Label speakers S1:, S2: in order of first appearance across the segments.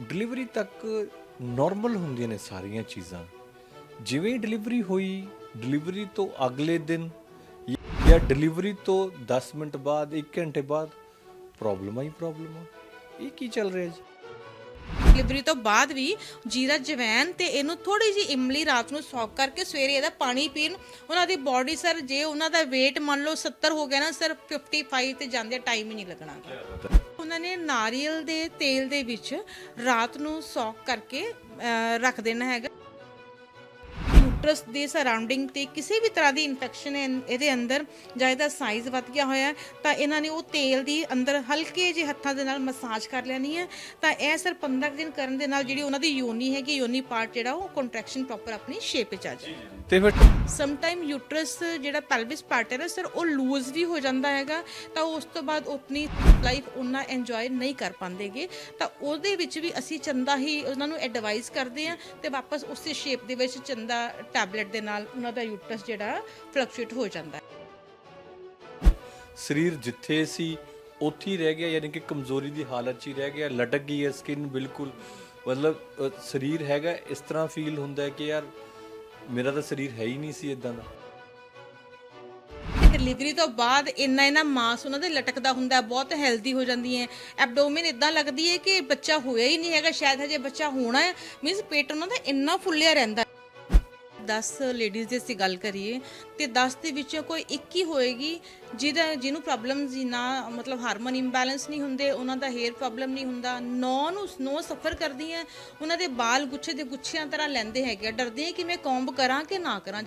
S1: Delivery ਤੱਕ normal ਹੁੰਦੀਆਂ ਨੇ ਸਾਰੀਆਂ ਚੀਜ਼ਾਂ। ਜਿਵੇਂ ਡਿਲੀਵਰੀ ਹੋਈ, ਡਿਲੀਵਰੀ ਤੋਂ ਅਗਲੇ ਦਿਨ ਜਾਂ ਡਿਲੀਵਰੀ ਤੋਂ 10 ਮਿੰਟ ਬਾਅਦ 1 ਘੰਟੇ ਬਾਅਦ ਪ੍ਰੋਬਲਮ ਆਈ ਪ੍ਰੋਬਲਮ ਆ। ਇਹ ਕੀ ਚੱਲ ਰਿਹਾ ਜੀ?
S2: ਡਿਲੀਵਰੀ ਤੋਂ ਬਾਅਦ ਵੀ ਜੀਰਾ ਜਵੈਨ ਤੇ ਇਹਨੂੰ ਥੋੜੀ ਜੀ ਇਮਲੀ ਰਾਤ ਨੂੰ ਸੌਕ ਕਰਕੇ ਸਵੇਰੇ ਇਹਦਾ ਪਾਣੀ ਪੀਣ। ਉਹਨਾਂ ਦੀ ਬਾਡੀ ਸਰ ਜੇ ਉਹਨਾਂ ਦਾ weight ਮੰਨ ਲਓ 70 ਹੋ ਗਿਆ ਨਾ ਸਰ 55 ਤੇ ਜਾਂਦੇ ਟਾਈਮ ਹੀ ਨਹੀਂ ਲੱਗਣਾ। ਉਹਨਾਂ ਨੇ ਨਾਰੀਅਲ ਦੇ ਤੇਲ ਦੇ ਵਿੱਚ ਰਾਤ ਨੂੰ ਸੌਕ ਕਰਕੇ ਰੱਖ ਦੇਣਾ ਹੈਗਾ। ਯੂਟਰਸ ਦੇ ਸਰਾਊਂਡਿੰਗ ਤੇ ਕਿਸੇ ਵੀ ਤਰ੍ਹਾਂ ਦੀ ਇਨਫੈਕਸ਼ਨ ਇਹਦੇ ਅੰਦਰ ਜਾਂ ਇਹਦਾ ਸਾਈਜ਼ ਵੱਧ ਗਿਆ ਹੋਇਆ ਤਾਂ ਇਹਨਾਂ ਨੇ ਉਹ ਤੇਲ ਦੀ ਅੰਦਰ ਹਲਕੇ ਜਿਹੇ ਹੱਥਾਂ ਦੇ ਨਾਲ ਮਸਾਜ ਕਰ ਲੈਣੀ ਹੈ। ਤਾਂ ਇਹ ਸਰ 15 ਕੁ ਦਿਨ ਕਰਨ ਦੇ ਨਾਲ ਜਿਹੜੀ ਉਹਨਾਂ ਦੀ ਯੋਨੀ ਹੈਗੀ ਯੋਨੀ ਪਾਰਟ ਜਿਹੜਾ ਉਹ ਕੰਟਰੈਕਸ਼ਨ ਪ੍ਰੋਪਰ ਆਪਣੀ ਸ਼ੇਪ ਵਿੱਚ ਆ ਜਾਏ।
S1: ਤੇ ਫਿਰ
S2: ਸਮ ਟਾਈਮ ਯੂਟਰਸ ਜਿਹੜਾ ਪੈਲਵਿਸ ਪਾਰਟ ਹੈ ਨਾ ਸਰ ਉਹ ਲੂਜ਼ ਵੀ ਹੋ ਜਾਂਦਾ ਹੈਗਾ ਤਾਂ ਉਸ ਤੋਂ ਬਾਅਦ ਉਤਨੀ ਲਾਈਫ ਉਹਨਾਂ ਇੰਜੋਏ ਨਹੀਂ ਕਰ ਪਾਉਂਦੇਗੇ। ਤਾਂ ਉਹਦੇ ਵਿੱਚ ਵੀ ਅਸੀਂ ਚੰਦਾ ਹੀ ਉਹਨਾਂ ਨੂੰ ਐਡਵਾਈਸ ਕਰਦੇ ਆ ਤੇ ਵਾਪਸ ਉਸੇ ਸ਼ੇਪ ਦੇ ਵਿੱਚ ਚੰਦਾ ਟੈਬਲੇਟ ਦੇ ਨਾਲ ਉਹਨਾਂ ਦਾ ਯੂਟਰਸ ਜਿਹੜਾ ਫਲਕਚੁਏਟ ਹੋ ਜਾਂਦਾ ਹੈ।
S1: ਸਰੀਰ ਜਿੱਥੇ ਸੀ ਉੱਥੇ ਹੀ ਰਹਿ ਗਿਆ ਯਾਨੀ ਕਿ ਕਮਜ਼ੋਰੀ ਦੀ ਹਾਲਤ 'ਚ ਹੀ ਰਹਿ ਗਿਆ ਲਟਕ ਗਈ ਹੈ ਸਕਿਨ ਬਿਲਕੁਲ। ਮਤਲਬ ਸਰੀਰ ਹੈਗਾ ਇਸ ਤਰ੍ਹਾਂ ਫੀਲ ਹੁੰਦਾ ਹੈ ਕਿ ਯਾਰ ਮੇਰਾ ਤਾਂ ਸਰੀਰ ਹੈ ਹੀ ਨਹੀਂ ਸੀ ਇਦਾਂ ਦਾ।
S2: ਡਿਲੀਵਰੀ ਤੋਂ ਬਾਅਦ ਇੰਨਾ ਇੰਨਾ ਮਾਸ ਉਹਨਾਂ ਦੇ ਲਟਕਦਾ ਹੁੰਦਾ ਬਹੁਤ ਹੈਲਦੀ ਹੋ ਜਾਂਦੀ ਹੈ। ਐਬਡੋਮਨ ਇਦਾਂ ਲੱਗਦੀ ਹੈ ਕਿ ਬੱਚਾ ਹੋਇਆ ਹੀ ਨਹੀਂ ਹੈਗਾ ਸ਼ਾਇਦ ਹਜੇ ਬੱਚਾ ਹੋਣਾ ਹੈ ਮੀਨਸ ਪੇਟ ਉਹਨਾਂ ਦਾ ਇੰਨਾ ਫੁੱਲਿਆ ਰਹਿੰਦਾ 10 ਲੇਡੀਜ਼ ਦੀ ਅਸੀਂ ਗੱਲ ਕਰੀਏ ਤੇ 10 ਦੇ ਵਿੱਚੋਂ ਕੋਈ ਇੱਕ ਹੀ ਹੋਏਗੀ ਜਿਹਦਾ ਜਿਹਨੂੰ ਪ੍ਰੋਬਲਮ ਨਾ ਮਤਲਬ ਹਾਰਮੋਨ ਇੰਬੈਲੈਂਸ ਨਹੀਂ ਹੁੰਦੇ ਉਹਨਾਂ ਦਾ ਹੇਅਰ ਪ੍ਰੋਬਲਮ ਨਹੀਂ ਹੁੰਦਾ ਨੌ ਨੂੰ ਨੌ ਸਫਰ ਕਰਦੀ ਕਰਦੀਆਂ ਉਹਨਾਂ ਦੇ ਬਾਲ ਗੁੱਛੇ ਦੇ ਗੁੱਛਿਆਂ ਤਰ੍ਹਾਂ ਲੈਂਦੇ ਹੈਗੇ ਆ, ਡਰਦੇ ਆ ਕਿ ਮੈਂ ਕੋਂਬ ਕਰਾਂ ਕਿ ਨਾ ਕਰਾਂ।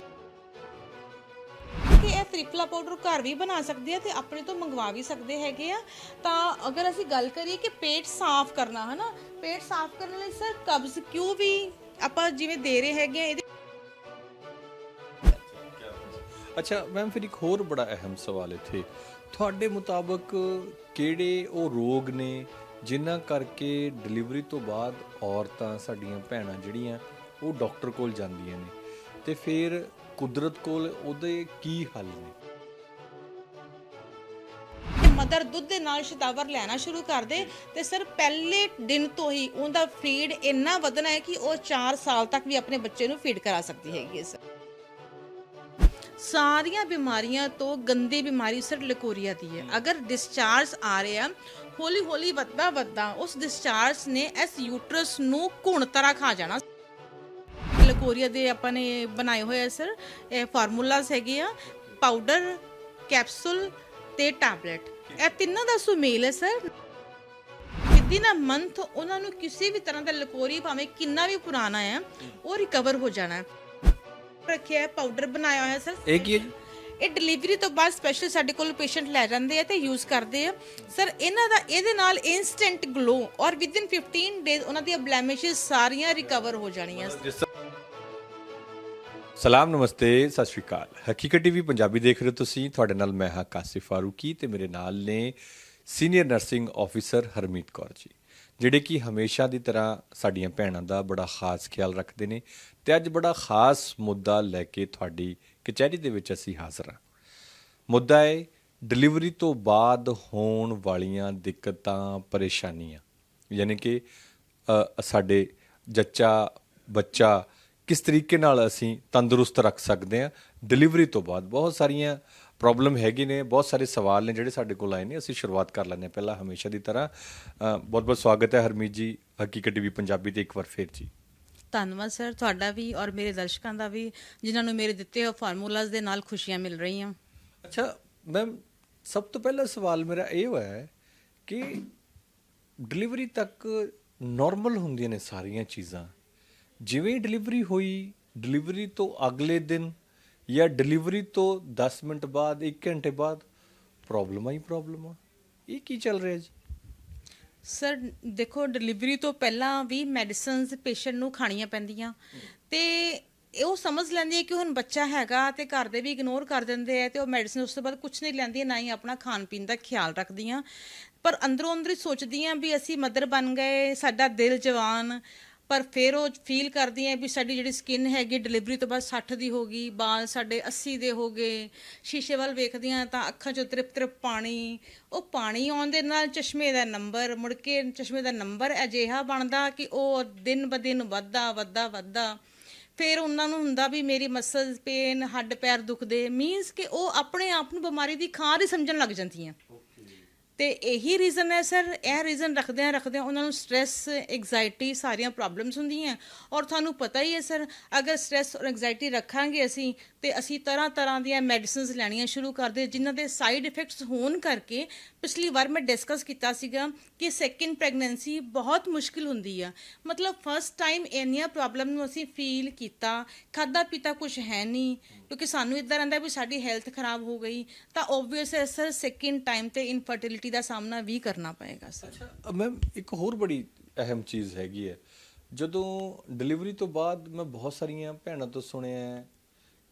S2: ਕਿ ਇਹ ਤ੍ਰਿਪਲਾ ਪਾਊਡਰ ਘਰ ਵੀ ਬਣਾ ਸਕਦੇ ਆ ਤੇ ਆਪਣੇ ਤੋਂ ਮੰਗਵਾ ਵੀ ਸਕਦੇ ਹੈਗੇ ਆ। ਤਾਂ ਅਗਰ ਅਸੀਂ ਗੱਲ ਕਰੀਏ ਕਿ ਪੇਟ ਸਾਫ਼ ਕਰਨਾ ਹੈ ਨਾ ਪੇਟ ਸਾਫ਼ ਕਰਨ ਲਈ ਸਰ ਕਬਜ਼ ਕਿਉਂ ਵੀ ਆਪਾਂ ਜਿਵੇਂ ਦੇ ਰਹੇ ਹੈਗੇ ਆ ਇਹਦੇ
S1: ਅੱਛਾ ਮੈਮ ਫਿਰ ਇੱਕ ਹੋਰ ਬੜਾ ਅਹਿਮ ਸਵਾਲ ਇੱਥੇ। ਤੁਹਾਡੇ ਮੁਤਾਬਕ ਕਿਹੜੇ ਉਹ ਰੋਗ ਨੇ ਜਿਨ੍ਹਾਂ ਕਰਕੇ ਡਿਲੀਵਰੀ ਤੋਂ ਬਾਅਦ ਔਰਤਾਂ ਸਾਡੀਆਂ ਭੈਣਾਂ ਜਿਹੜੀਆਂ, ਉਹ ਡਾਕਟਰ ਕੋਲ ਜਾਂਦੀਆਂ ਨੇ? ਤੇ ਫਿਰ ਕੁਦਰਤ ਕੋਲ ਉਹਦੇ ਕੀ ਹੱਲ ਨੇ?
S2: ਮਦਰ ਦੁੱਧ ਦੇ ਨਾਲ ਸ਼ਤਾਵਰ ਲੈਣਾ ਸ਼ੁਰੂ ਕਰ ਦੇ ਤੇ ਸਰ ਪਹਿਲੇ ਦਿਨ ਤੋਂ ਹੀ ਉਹਦਾ ਫੀਡ ਇੰਨਾ ਵਧਣਾ ਹੈ ਕਿ ਉਹ 4 ਸਾਲ ਤੱਕ ਵੀ ਆਪਣੇ ਬੱਚੇ ਨੂੰ ਫੀਡ ਕਰਾ ਸਕਦੀ ਹੈਗੀ ਹੈ ਸਰ ਸਾਰੀਆਂ ਬਿਮਾਰੀਆਂ ਤੋਂ ਗੰਦੀ ਬਿਮਾਰੀ ਸਰ ਲਕੋਰੀਆ ਦੀ ਹੈ। ਅਗਰ ਡਿਸਚਾਰਜ ਆ ਰਿਹਾ, ਹੌਲੀ ਹੌਲੀ ਵੱਧਦਾ ਵੱਧਦਾ ਉਸ ਡਿਸਚਾਰਜ ਨੇ ਇਸ ਯੂਟਰਸ ਨੂੰ ਘੁਣ ਤਰ੍ਹਾਂ ਖਾ ਜਾਣਾ। ਲਕੋਰੀਆ ਦੇ ਆਪਾਂ ਨੇ ਬਣਾਏ ਹੋਏ ਆ ਸਰ, ਇਹ ਫਾਰਮੂਲਾਸ ਹੈਗੇ ਆ ਪਾਊਡਰ ਕੈਪਸੂਲ ਤੇ ਟੈਬਲੇਟ ਇਹ ਤਿੰਨਾਂ ਦਾ ਸੁਮੇਲ ਹੈ ਸਰ। ਵਿਦਿਨ ਅ ਮੰਥ ਉਹਨਾਂ ਨੂੰ ਕਿਸੇ ਵੀ ਤਰ੍ਹਾਂ ਦਾ ਲਕੋਰੀ ਭਾਵੇਂ ਕਿੰਨਾ ਵੀ ਪੁਰਾਣਾ ਹੈ ਉਹ ਰਿਕਵਰ ਹੋ ਜਾਣਾ। ਹੈ ਰੱਖਿਆ ਹੈ ਪਾਊਡਰ ਬਣਾਇਆ ਹੋਇਆ ਸਰ।
S1: ਇਹ ਕੀ ਹੈ ਜੀ?
S2: ਇਹ ਡਿਲੀਵਰੀ ਤੋਂ ਬਾਅਦ ਸਪੈਸ਼ਲ ਸਾਡੇ ਕੋਲ ਪੇਸ਼ੈਂਟ ਲੈ ਜਾਂਦੇ ਆ ਤੇ ਯੂਜ਼ ਕਰਦੇ ਆ। ਸਰ ਇਹਨਾਂ ਦਾ ਇਹਦੇ ਨਾਲ ਇਨਸਟੈਂਟ ਗਲੋ ਔਰ ਵਿਦਿਨ 15 ਡੇਜ਼ ਉਹਨਾਂ ਦੀਆਂ ਬਲੈਮਿਸ਼ਸ ਸਾਰੀਆਂ ਰਿਕਵਰ ਹੋ ਜਾਣੀਆਂ।
S1: ਸਲਾਮ ਨਮਸਤੇ ਸਤਿ ਸ਼੍ਰੀ ਅਕਾਲ। ਹਕੀਕਤ ਟੀਵੀ ਪੰਜਾਬੀ ਦੇਖ ਰਹੇ ਹੋ ਤੁਸੀਂ। ਤੁਹਾਡੇ ਨਾਲ ਮੈਂ ਹਾਂ ਕਾਸਿਫ ਫਾਰੂਕੀ ਤੇ ਮੇਰੇ ਨਾਲ ਨੇ senior nursing officer Harmeet Kaur ji. ਜਿਹੜੇ ਕਿ ਹਮੇਸ਼ਾ ਦੀ ਤਰ੍ਹਾਂ ਸਾਡੀਆਂ ਭੈਣਾਂ ਦਾ ਬੜਾ ਖਾਸ ਖਿਆਲ ਰੱਖਦੇ ਨੇ ਤੇ ਅੱਜ ਬੜਾ ਖਾਸ ਮੁੱਦਾ ਲੈ ਕੇ ਤੁਹਾਡੀ ਕਚਹਿਰੀ ਦੇ ਵਿੱਚ ਅਸੀਂ ਹਾਜ਼ਰ ਹਾਂ। ਮੁੱਦਾ ਹੈ ਡਿਲੀਵਰੀ ਤੋਂ ਬਾਅਦ ਹੋਣ ਵਾਲੀਆਂ ਦਿੱਕਤਾਂ, ਪਰੇਸ਼ਾਨੀਆਂ, ਯਾਨੀ ਕਿ ਸਾਡੇ ਜੱਚਾ, ਬੱਚਾ ਕਿਸ ਤਰੀਕੇ ਨਾਲ ਅਸੀਂ ਤੰਦਰੁਸਤ ਰੱਖ ਸਕਦੇ ਹਾਂ, ਡਿਲੀਵਰੀ ਤੋਂ ਬਾਅਦ ਬਹੁਤ ਸਾਰੀਆਂ ਪ੍ਰੋਬਲਮ ਹੈਗੇ ਨੇ ਬਹੁਤ ਸਾਰੇ ਸਵਾਲ ਨੇ ਜਿਹੜੇ ਸਾਡੇ ਕੋਲ ਆਏ ਨੇ ਅਸੀਂ ਸ਼ੁਰੂਆਤ ਕਰ ਲੈਂਦੇ ਹਾਂ ਪਹਿਲਾਂ ਹਮੇਸ਼ਾ ਦੀ ਤਰ੍ਹਾਂ। ਬਹੁਤ ਬਹੁਤ ਸਵਾਗਤ ਹੈ ਹਰਮੀਤ ਜੀ ਹਕੀਕਤ ਟੀਵੀ ਪੰਜਾਬੀ ਤੇ ਇੱਕ ਵਾਰ ਫੇਰ ਜੀ।
S2: ਧੰਨਵਾਦ ਸਰ ਤੁਹਾਡਾ ਵੀ ਔਰ ਮੇਰੇ ਦਰਸ਼ਕਾਂ ਦਾ ਵੀ ਜਿਨ੍ਹਾਂ ਨੂੰ ਮੇਰੇ ਦਿੱਤੇ ਹੋਏ ਫਾਰਮੂਲਾਜ਼ ਦੇ ਨਾਲ ਖੁਸ਼ੀਆਂ ਮਿਲ ਰਹੀਆਂ।
S1: ਅੱਛਾ ਮੈਮ ਸਭ ਤੋਂ ਪਹਿਲਾ ਸਵਾਲ ਮੇਰਾ ਇਹ ਹੋਇਆ ਹੈ ਕਿ ਡਿਲੀਵਰੀ ਤੱਕ ਨਾਰਮਲ ਹੁੰਦੀਆਂ ਨੇ ਸਾਰੀਆਂ ਚੀਜ਼ਾਂ। ਜਿਵੇਂ ਡਿਲੀਵਰੀ ਹੋਈ ਡਿਲੀਵਰੀ ਤੋਂ ਅਗਲੇ ਦਿਨ ਜਾਂ ਡਿਲੀਵਰੀ ਤੋਂ 10 ਮਿੰਟ ਬਾਅਦ 1 ਘੰਟੇ ਬਾਅਦ ਪ੍ਰੋਬਲਮ ਹੀ ਪ੍ਰੋਬਲਮ ਆ। ਇਹ ਕੀ ਚੱਲ ਰਿਹਾ ਜੀ?
S2: ਸਰ ਦੇਖੋ ਡਿਲੀਵਰੀ ਤੋਂ ਪਹਿਲਾਂ ਵੀ ਮੈਡੀਸਿਨਸ ਪੇਸ਼ੈਂਟ ਨੂੰ ਖਾਣੀਆਂ ਪੈਂਦੀਆਂ। ਤੇ ਉਹ ਸਮਝ ਲੈਂਦੀ ਹੈ ਕਿ ਹੁਣ ਬੱਚਾ ਹੈਗਾ ਤੇ ਘਰ ਦੇ ਵੀ ਇਗਨੋਰ ਕਰ ਦਿੰਦੇ ਆ ਤੇ ਉਹ ਮੈਡੀਸਿਨ ਉਸ ਤੋਂ ਬਾਅਦ ਕੁਝ ਨਹੀਂ ਲੈਂਦੀ ਨਾ ਹੀ ਆਪਣਾ ਖਾਣ ਪੀਣ ਦਾ ਖਿਆਲ ਰੱਖਦੀਆਂ। ਪਰ ਅੰਦਰੋਂ ਅੰਦਰ ਹੀ ਸੋਚਦੀਆਂ ਵੀ ਅਸੀਂ ਮਦਰ ਬਣ ਗਏ, ਸਾਡਾ ਦਿਲ ਜਵਾਨ ਪਰ ਫਿਰ ਉਹ ਫੀਲ ਕਰਦੀ ਹੈ ਵੀ ਸਾਡੀ ਜਿਹੜੀ ਸਕਿਨ ਹੈਗੀ ਡਿਲੀਵਰੀ ਤੋਂ ਬਾਅਦ 60 ਦੀ ਹੋ ਗਈ, ਬਾਲ ਸਾਡੇ 80 ਦੇ ਹੋ ਗਏ, ਸ਼ੀਸ਼ੇ ਵੱਲ ਵੇਖਦੀਆਂ ਤਾਂ ਅੱਖਾਂ 'ਚੋਂ ਤ੍ਰਿਪ ਤ੍ਰਿਪ ਪਾਣੀ, ਉਹ ਪਾਣੀ ਆਉਣ ਦੇ ਨਾਲ ਚਸ਼ਮੇ ਦਾ ਨੰਬਰ ਮੁੜ ਕੇ ਚਸ਼ਮੇ ਦਾ ਨੰਬਰ ਅਜਿਹਾ ਬਣਦਾ ਕਿ ਉਹ ਦਿਨ ਬ ਦਿਨ ਵੱਧਦਾ ਵੱਧਦਾ ਵੱਧਦਾ। ਫਿਰ ਉਹਨਾਂ ਨੂੰ ਹੁੰਦਾ ਵੀ ਮੇਰੀ ਮਸਲਸ ਪੇਨ ਹੱਡ ਪੈਰ ਦੁਖਦੇ ਮੀਨਸ ਕਿ ਉਹ ਆਪਣੇ ਆਪ ਨੂੰ ਬਿਮਾਰੀ ਦੀ ਖਾਂ ਹੀ ਸਮਝਣ ਲੱਗ ਜਾਂਦੀਆਂ। ਤੇ ਇਹੀ ਰੀਜ਼ਨ ਹੈ ਸਰ ਇਹ ਰੀਜ਼ਨ ਰੱਖਦੇ ਆ ਰੱਖਦੇ ਆ ਉਹਨਾਂ ਨੂੰ ਸਟ्रेस ਐਂਗਜ਼ਾਇਟੀ ਸਾਰੀਆਂ ਪ੍ਰੋਬਲਮਸ ਹੁੰਦੀਆਂ। ਔਰ ਤੁਹਾਨੂੰ ਪਤਾ ਹੀ ਹੈ ਸਰ ਅਗਰ ਸਟ्रेस ਔਰ ਐਂਗਜ਼ਾਇਟੀ ਰੱਖਾਂਗੇ ਅਸੀਂ ਤੇ ਅਸੀਂ ਤਰ੍ਹਾਂ ਤਰ੍ਹਾਂ ਦੀਆਂ ਮੈਡੀਸਿਨਸ ਲੈਣੀਆਂ ਸ਼ੁਰੂ ਕਰਦੇ ਜਿਨ੍ਹਾਂ ਦੇ ਸਾਈਡ ਇਫੈਕਟਸ ਹੋਣ ਕਰਕੇ ਪਿਛਲੀ ਵਾਰ ਮੈਂ ਡਿਸਕਸ ਕੀਤਾ ਸੀਗਾ ਕਿ ਸੈਕਿੰਡ ਪ੍ਰੈਗਨੈਂਸੀ ਬਹੁਤ ਮੁਸ਼ਕਿਲ ਹੁੰਦੀ ਆ। ਮਤਲਬ ਫਸਟ ਟਾਈਮ ਇੰਨੀਆਂ ਪ੍ਰੋਬਲਮ ਨੂੰ ਅਸੀਂ ਫੀਲ ਕੀਤਾ ਖਾਦਾ ਪੀਤਾ ਕੁਝ ਹੈ ਨਹੀਂ, ਕਿਉਂਕਿ ਸਾਨੂੰ ਇਦਾਂ ਰਹਿੰਦਾ ਵੀ ਸਾਡੀ ਹੈਲਥ ਖਰਾਬ ਹੋ ਗਈ, ਤਾਂ ਆਬਵੀਅਸ ਹੈ ਸਰ ਸੈਕਿੰਡ ਟਾਈਮ ਤੇ ਇਨਫਰਟੀਲਿਟੀ ਦਾ ਸਾਹਮਣਾ ਵੀ ਕਰਨਾ ਪਏਗਾ ਸਰ
S1: ਅੱਛਾ ਮੈਮ ਇੱਕ ਹੋਰ ਬੜੀ ਅਹਿਮ ਚੀਜ਼ ਹੈਗੀ ਹੈ। ਜਦੋਂ ਡਿਲੀਵਰੀ ਤੋਂ ਬਾਅਦ ਮੈਂ ਬਹੁਤ ਸਾਰੀਆਂ ਭੈਣਾਂ ਤੋਂ ਸੁਣਿਆ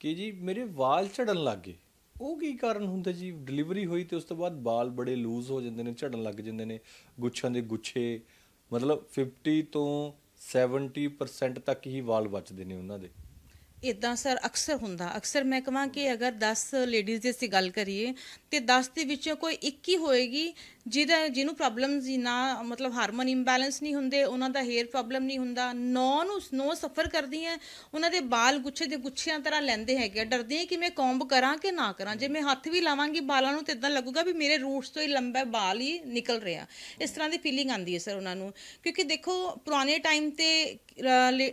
S1: ਕਿ ਜੀ ਮੇਰੇ ਵਾਲ ਝੜਨ ਲੱਗ ਗਏ। ਉਹ ਕੀ ਕਾਰਨ ਹੁੰਦਾ ਜੀ? ਡਿਲੀਵਰੀ ਹੋਈ ਤੇ ਉਸ ਤੋਂ ਬਾਅਦ ਵਾਲ ਬੜੇ ਲੂਜ਼ ਹੋ ਜਾਂਦੇ ਨੇ, ਝੜਨ ਲੱਗ ਜਾਂਦੇ ਨੇ, ਗੁੱਛਾਂ ਦੇ ਗੁੱਛੇ। ਮਤਲਬ 50 ਤੋਂ 70% ਤੱਕ ਹੀ ਵਾਲ ਬਚਦੇ ਨੇ ਉਹਨਾਂ ਦੇ।
S2: ਇਦਾਂ ਸਰ ਅਕਸਰ ਹੁੰਦਾ। ਅਕਸਰ ਮੈਂ ਕਹਾਂ ਕਿ ਅਗਰ 10 ਲੇਡੀਜ਼ ਦੀ ਅਸੀਂ ਗੱਲ ਕਰੀਏ, ਤੇ 10 ਦੇ ਵਿੱਚੋਂ ਕੋਈ ਇੱਕ ਹੀ ਹੋਏਗੀ ਜਿਹਦਾ, ਜਿਹਨੂੰ ਪ੍ਰੋਬਲਮਸ ਹੀ ਨਾ ਮਤਲਬ ਹਾਰਮੋਨ ਇੰਬੈਲੈਂਸ ਨਹੀਂ ਹੁੰਦੇ, ਉਹਨਾਂ ਦਾ ਹੇਅਰ ਪ੍ਰੋਬਲਮ ਨਹੀਂ ਹੁੰਦਾ। ਨੌ ਨੂੰ, ਨੌ ਸਫਰ ਕਰਦੀ ਹੈ ਉਹਨਾਂ ਦੇ ਬਾਲ ਗੁੱਛੇ ਦੇ ਗੁੱਛਿਆਂ ਤਰ੍ਹਾਂ ਲੈਂਦੇ ਹੈਗੇ ਆ। ਡਰਦੇ ਆ ਕਿ ਮੈਂ ਕੌਂਬ ਕਰਾਂ ਕਿ ਨਾ ਕਰਾਂ। ਜੇ ਮੈਂ ਹੱਥ ਵੀ ਲਾਵਾਂਗੀ, ਬਾਲਾਂ ਨੂੰ ਤੇ ਇਦਾਂ ਲੱਗੂਗਾ ਵੀ ਮੇਰੇ ਰੂਟਸ ਤੋਂ ਹੀ ਲੰਬਾ ਬਾਲ ਹੀ ਨਿਕਲ ਰਿਹਾ। ਇਸ ਤਰ੍ਹਾਂ ਦੀ ਫੀਲਿੰਗ ਆਉਂਦੀ ਹੈ ਸਰ ਉਹਨਾਂ ਨੂੰ। ਕਿਉਂਕਿ ਦੇਖੋ, ਪੁਰਾਣੇ ਟਾਈਮ ਤੇ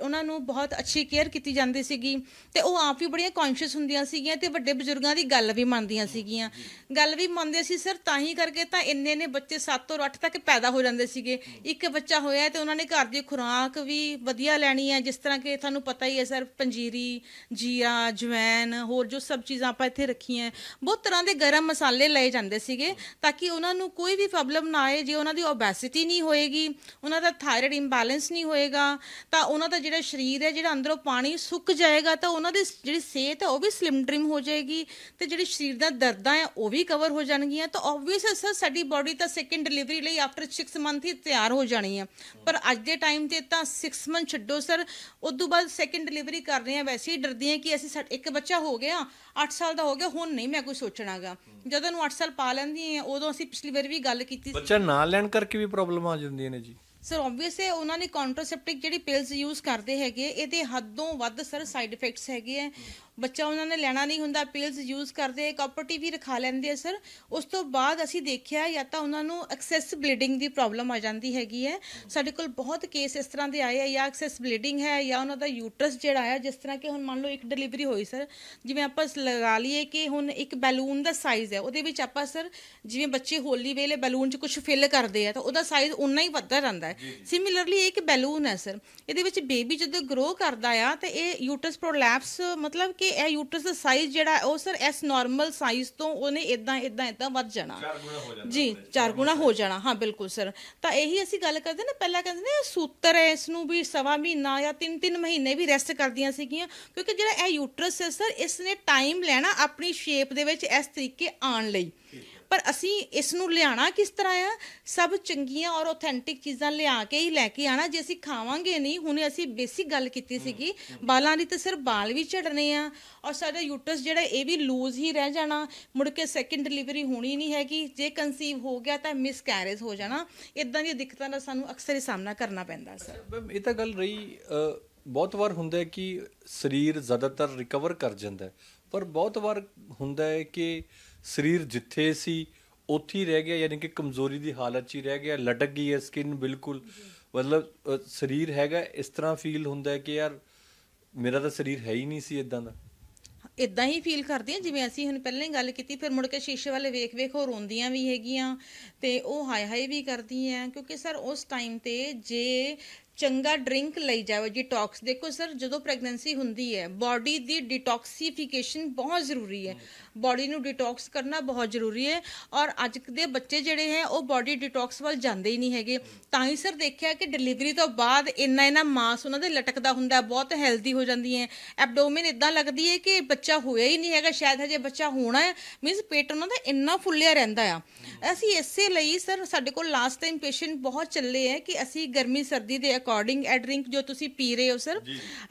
S2: ਉਹਨਾਂ ਨੂੰ ਬਹੁਤ ਅੱਛੀ ਕੇਅਰ ਕੀਤੀ ਜਾਂਦੀ ਸੀਗੀ ਤੇ ਉਹ ਆਪ ਵੀ ਬੜੀਆਂ ਕੌਨਸ਼ੀਅਸ ਹੁੰਦੀਆਂ ਸੀਗੀਆਂ ਤੇ ਵੱਡੇ ਬਜ਼ੁਰਗਾਂ ਦੀ ਗੱਲ ਵੀ ਮੰਨਦੀਆਂ ਸੀਗੀਆਂ। ਗੱਲ ਵੀ ਮੰਨਦੇ ਸੀ ਸਰ ਤਾਂ ਹੀ ਕਰਕੇ ਤਾਂ ਇੰਨੇ ਨੇ ਬੱਚੇ 7 ਔਰ 8 ਤੱਕ ਪੈਦਾ ਹੋ ਜਾਂਦੇ ਸੀਗੇ। ਇੱਕ ਬੱਚਾ ਹੋਇਆ ਤੇ ਉਹਨਾਂ ਨੇ ਘਰ ਦੀ ਖੁਰਾਕ ਵੀ ਵਧੀਆ ਲੈਣੀ ਹੈ, ਜਿਸ ਤਰ੍ਹਾਂ ਕਿ ਤੁਹਾਨੂੰ ਪਤਾ ਹੀ ਹੈ ਸਰ ਪੰਜੀਰੀ, ਜੀਰਾ ਜਵੈਨ ਹੋਰ ਜੋ ਸਭ ਚੀਜ਼ਾਂ ਆਪਾਂ ਇੱਥੇ ਰੱਖੀਆਂ ਬਹੁਤ ਤਰ੍ਹਾਂ ਦੇ ਗਰਮ ਮਸਾਲੇ ਲਏ ਜਾਂਦੇ ਸੀਗੇ ਤਾਂ ਕਿ ਉਹਨਾਂ ਨੂੰ ਕੋਈ ਵੀ ਪ੍ਰੋਬਲਮ ਨਾ ਆਏ, ਜੇ ਉਹਨਾਂ ਦੀ ਓਬੈਸਿਟੀ ਨਹੀਂ ਹੋਏਗੀ, ਉਹਨਾਂ ਦਾ ਥਾਇਰਾਇਡ ਇੰਬੈਲੈਂਸ ਨਹੀਂ ਹੋਏਗਾ ਤਾਂ ਉਹਨਾਂ ਦਾ ਜਿਹੜਾ ਸਰੀਰ ਹੈ, ਜਿਹੜਾ ਅੰਦਰੋਂ ਪਾਣੀ ਸੁੱਕ ਜਾਏਗਾ, ਤਾਂ ਉਹਨਾਂ ਦੀ ਜਿਹੜੀ ਸਿਹਤ ਹੈ, ਉਹ ਵੀ ਸਲਿਮ ਟ੍ਰਿਮ ਹੋ ਜਾਏਗੀ ਤੇ ਜਿਹੜੀ ਸਰੀਰ ਦਾ ਦਰਦਾਂ ਹੈ, ਉਹ ਵੀ ਕਵਰ ਹੋ ਜਾਣਗੀਆਂ। ਤਾਂ ਆਬਵੀਅਸ ਹੈ ਸਰ ਸਾਡੀ ਬਾਡੀ ਤਾਂ ਸੈਕਿੰਡ ਡਿਲੀਵਰੀ ਲਈ ਆਫਟਰ 6 ਮੰਥ ਹੀ ਤਿਆਰ ਹੋ ਜਾਣੀ ਹੈ। ਪਰ ਅੱਜ ਦੇ ਟਾਈਮ ਤੇ ਤਾਂ 6 ਮੰਥ ਛੱਡੋ ਸਰ ਉਸ ਤੋਂ ਬਾਅਦ ਸੈਕਿੰਡ ਡਿਲੀਵਰੀ ਕਰ ਰਹੇ ਆ ਵੈਸੇ ਹੀ ਡਰਦੇ ਆ ਕਿ ਅਸੀਂ ਸਾ- ਇੱਕ ਬੱਚਾ ਹੋ ਗਿਆ 8 ਸਾਲ ਦਾ ਹੋ ਗਿਆ, ਹੁਣ ਨਹੀਂ ਮੈਂ ਕੋਈ ਸੋਚਣਾਗਾ। ਜਦੋਂ ਨੂੰ 8 ਸਾਲ ਪਾ ਲੈਂਦੀ ਆ ਉਦੋਂ ਅਸੀਂ ਪਿਛਲੀ ਵਾਰ ਵੀ ਗੱਲ ਕੀਤੀ ਸੀ।
S1: ਬੱਚਾ ਨਾ ਲੈਣ ਕਰਕੇ ਵੀ ਪ੍ਰੋਬਲਮ ਆ ਜਾਂਦੀਆਂ ਨੇ ਜੀ।
S2: ਸਰ ਆਬਵੀਅਸ ਉਹਨਾਂ ਨੇ ਕੰਟਰਾਸੈਪਟਿਕ ਜਿਹੜੀ ਪਿਲਸ ਯੂਜ਼ ਕਰਦੇ ਹੈਗੇ, ਇਹਦੇ ਹੱਦੋਂ ਵੱਧ ਸਰ ਸਾਈਡ ਇਫੈਕਟਸ ਹੈਗੇ ਆ ਬੱਚਾ ਉਹਨਾਂ ਨੇ ਲੈਣਾ ਨਹੀਂ ਹੁੰਦਾ ਪਿਲਸ ਯੂਜ਼ ਕਰਦੇ ਕਾਪਰਟੀ ਵੀ ਰਖਾ ਲੈਂਦੇ ਆ ਸਰ ਉਸ ਤੋਂ ਬਾਅਦ ਅਸੀਂ ਦੇਖਿਆ ਜਾਂ ਤਾਂ ਉਹਨਾਂ ਨੂੰ ਐਕਸੈਸ ਬਲੀਡਿੰਗ ਦੀ ਪ੍ਰੋਬਲਮ ਆ ਜਾਂਦੀ ਹੈਗੀ ਹੈ। ਸਾਡੇ ਕੋਲ ਬਹੁਤ ਕੇਸ ਇਸ ਤਰ੍ਹਾਂ ਦੇ ਆਏ ਆ ਜਾਂ ਐਕਸੈਸ ਬਲੀਡਿੰਗ ਹੈ ਜਾਂ ਉਹਨਾਂ ਦਾ ਯੂਟਰਸ ਜਿਹੜਾ ਆ ਜਿਸ ਤਰ੍ਹਾਂ ਕਿ ਹੁਣ ਮੰਨ ਲਓ ਇੱਕ ਡਿਲੀਵਰੀ ਹੋਈ ਸਰ ਜਿਵੇਂ ਆਪਾਂ ਲਗਾ ਲਈਏ ਕਿ ਹੁਣ ਇੱਕ ਬੈਲੂਨ ਦਾ ਸਾਈਜ਼ ਹੈ ਉਹਦੇ ਵਿੱਚ ਆਪਾਂ ਸਰ ਜਿਵੇਂ ਬੱਚੇ ਹੋਲੀ ਵੇਲੇ ਬੈਲੂਨ 'ਚ ਕੁਝ ਫਿਲ ਕਰਦੇ ਆ ਤਾਂ ਉਹਦਾ ਸਾਈਜ਼ ਉਨਾ ਹੀ ਵੱਧਦਾ ਰਹਿੰਦਾ ਹੈ। ਸਿਮਿਲਰਲੀ ਇਹ ਇੱਕ ਬੈਲੂਨ ਹੈ ਸਰ ਇਹਦੇ ਵਿੱਚ ਬੇਬੀ ਜਦੋਂ ਗਰੋ ਕਰਦਾ ਆ ਤੇ ਇਹ ਯੂਟਰਸ ਪ੍ਰੋਲੈਪਸ ਮਤਲਬ ਕਿ ਇਹ ਯੂਟਰਸ ਦਾ ਸਾਈਜ਼ ਜਿਹੜਾ ਉਹ ਸਰ ਐਸ ਨਾਰਮਲ ਸਾਈਜ਼ ਤੋਂ ਉਹਨੇ ਇਦਾਂ ਇਦਾਂ ਇਦਾਂ ਵੱਧ ਜਾਣਾ। ਜੀ ਚਾਰ ਗੁਣਾ ਹੋ ਜਾਣਾ। ਹਾਂ ਬਿਲਕੁਲ ਸਰ ਤਾਂ ਇਹੀ ਅਸੀਂ ਗੱਲ ਕਰਦੇ ਨਾ ਪਹਿਲਾਂ ਕਹਿੰਦੇ ਨੇ ਸੂਤਰ ਹੈ ਇਸ ਨੂੰ ਵੀ ਸਵਾ ਮਹੀਨਾ ਜਾਂ ਤਿੰਨ ਤਿੰਨ ਮਹੀਨੇ ਵੀ ਰੈਸਟ ਕਰਦੀਆਂ ਸੀਗੀਆਂ ਕਿਉਂਕਿ ਜਿਹੜਾ ਇਹ ਯੂਟਰਸ ਹੈ ਸਰ ਇਸ ਨੇ ਟਾਈਮ ਲੈਣਾ ਆਪਣੀ ਸ਼ੇਪ ਦੇ ਵਿੱਚ ਇਸ ਤਰੀਕੇ ਆਉਣ ਲਈ। ਪਰ ਅਸੀਂ ਇਸ ਨੂੰ ਲਿਆਣਾ ਕਿਸ ਤਰ੍ਹਾਂ ਆ? ਸਭ ਚੰਗੀਆਂ ਔਰ ਆਥੈਂਟਿਕ ਚੀਜ਼ਾਂ ਲਿਆ ਕੇ ਹੀ ਲੈ ਕੇ ਆਣਾ ਜੇ ਅਸੀਂ ਖਾਵਾਂਗੇ ਨਹੀਂ। ਹੁਣੇ ਅਸੀਂ ਬੇਸਿਕ ਗੱਲ ਕੀਤੀ ਸੀਗੀ, ਬਾਲਾਂ ਦੀ ਤਾਂ ਸਿਰ ਬਾਲ ਵੀ ਝੜਨੇ ਆ ਔਰ ਸਾਡਾ ਯੂਟਰਸ ਜਿਹੜਾ, ਇਹ ਵੀ ਲੂਜ਼ ਹੀ ਰਹਿ ਜਾਣਾ। ਮੁੜ ਕੇ ਸੈਕਿੰਡ ਡਿਲੀਵਰੀ ਹੋਣੀ ਨਹੀਂ ਹੈਗੀ। ਜੇ ਕਨਸੀਵ ਹੋ ਗਿਆ ਤਾਂ ਮਿਸਕੈਰੇਜ ਹੋ ਜਾਣਾ। ਇਦਾਂ ਦੀਆਂ ਦਿੱਕਤਾਂ ਦਾ ਸਾਨੂੰ ਅਕਸਰ ਹੀ ਸਾਹਮਣਾ ਕਰਨਾ ਪੈਂਦਾ, ਸਰ।
S1: ਮੈਮ, ਇਹ ਤਾਂ ਗੱਲ ਰਹੀ ਬਹੁਤ ਵਾਰ ਹੁੰਦਾ ਹੈ ਕਿ ਸਰੀਰ ਜ਼ਿਆਦਾਤਰ ਰਿਕਵਰ ਕਰ ਜਾਂਦਾ ਹੈ। ਪਰ ਬਹੁਤ ਵਾਰ ਹੁੰਦਾ ਹੈ ਕਿ ਸਰੀਰ ਜਿੱਥੇ ਸੀ ਉੱਥੇ ਹੀ ਰਹਿ ਗਿਆ ਯਾਨੀ ਕਿ ਕਮਜ਼ੋਰੀ ਦੀ ਹਾਲਤ 'ਚ ਹੀ ਰਹਿ ਗਿਆ ਲਟਕ ਗਈ ਹੈ ਸਕਿਨ ਬਿਲਕੁਲ। ਮਤਲਬ ਅ, ਸਰੀਰ ਹੈਗਾ ਇਸ ਤਰ੍ਹਾਂ ਫੀਲ ਹੁੰਦਾ ਹੈ ਕਿ ਯਾਰ ਮੇਰਾ ਤਾਂ ਸਰੀਰ ਹੈ ਹੀ ਨਹੀਂ ਸੀ ਇਦਾਂ ਦਾ।
S2: ਇਦਾਂ ਹੀ ਫੀਲ ਕਰਦੀ ਆ ਜਿਵੇਂ ਅਸੀਂ ਹੁਣ ਪਹਿਲਾਂ ਹੀ ਗੱਲ ਕੀਤੀ ਫਿਰ ਮੁੜ ਕੇ ਸ਼ੀਸ਼ੇ ਵਾਲੇ ਵੇਖ ਵੇਖ ਉਹ ਰੋਂਦੀਆਂ ਵੀ ਹੈਗੀਆਂ ਤੇ ਉਹ ਹਾਏ ਹਾਏ ਵੀ ਕਰਦੀ ਹੈ ਕਿਉਂਕਿ ਸਰ ਉਸ ਟਾਈਮ ਤੇ ਜੇ ਚੰਗਾ ਡਰਿੰਕ ਲਈ ਜਾਵੇ ਡਿਟੌਕਸ ਦੇਖੋ ਸਰ, ਜਦੋਂ ਪ੍ਰੈਗਨੈਂਸੀ ਹੁੰਦੀ ਹੈ ਬਾਡੀ ਦੀ ਡਿਟੌਕਸੀਫਿਕੇਸ਼ਨ ਬਹੁਤ ਜ਼ਰੂਰੀ ਹੈ। ਬਾਡੀ ਨੂੰ ਡਿਟੌਕਸ ਕਰਨਾ ਬਹੁਤ ਜ਼ਰੂਰੀ ਹੈ ਔਰ ਅੱਜ ਦੇ ਬੱਚੇ ਜਿਹੜੇ ਹੈ, ਉਹ ਬਾਡੀ ਡਿਟੌਕਸ ਵੱਲ ਜਾਂਦੇ ਹੀ ਨਹੀਂ ਹੈਗੇ। ਤਾਂ ਹੀ ਸਰ ਦੇਖਿਆ ਕਿ ਡਿਲੀਵਰੀ ਤੋਂ ਬਾਅਦ ਇੰਨਾ ਇੰਨਾ ਮਾਸ ਉਹਨਾਂ ਦੇ ਲਟਕਦਾ ਹੁੰਦਾ ਬਹੁਤ ਹੈਲਦੀ ਹੋ ਜਾਂਦੀ ਹੈ। ਐਬਡੋਮਨ ਇਦਾਂ ਲੱਗਦੀ ਹੈ ਕਿ ਬੱਚਾ ਹੋਇਆ ਹੀ ਨਹੀਂ ਹੈਗਾ, ਸ਼ਾਇਦ ਹਜੇ ਬੱਚਾ ਹੋਣਾ ਹੈ ਮੀਨਸ ਪੇਟ ਉਹਨਾਂ ਦਾ ਇੰਨਾ ਫੁੱਲਿਆ ਰਹਿੰਦਾ ਆ। ਅਸੀਂ ਇਸੇ ਲਈ ਸਰ, ਸਾਡੇ ਕੋਲ ਲਾਸਟ ਟਾਈਮ ਪੇਸ਼ੈਂਟ ਬਹੁਤ ਚੱਲੇ ਹੈ ਕਿ ਅਸੀਂ ਗਰਮੀ ਸਰਦੀ ਦੇ ਅਕੋਰਡਿੰਗ ਇਹ ਡਰਿੰਕ ਜੋ ਤੁਸੀਂ ਪੀ ਰਹੇ ਹੋ ਸਰ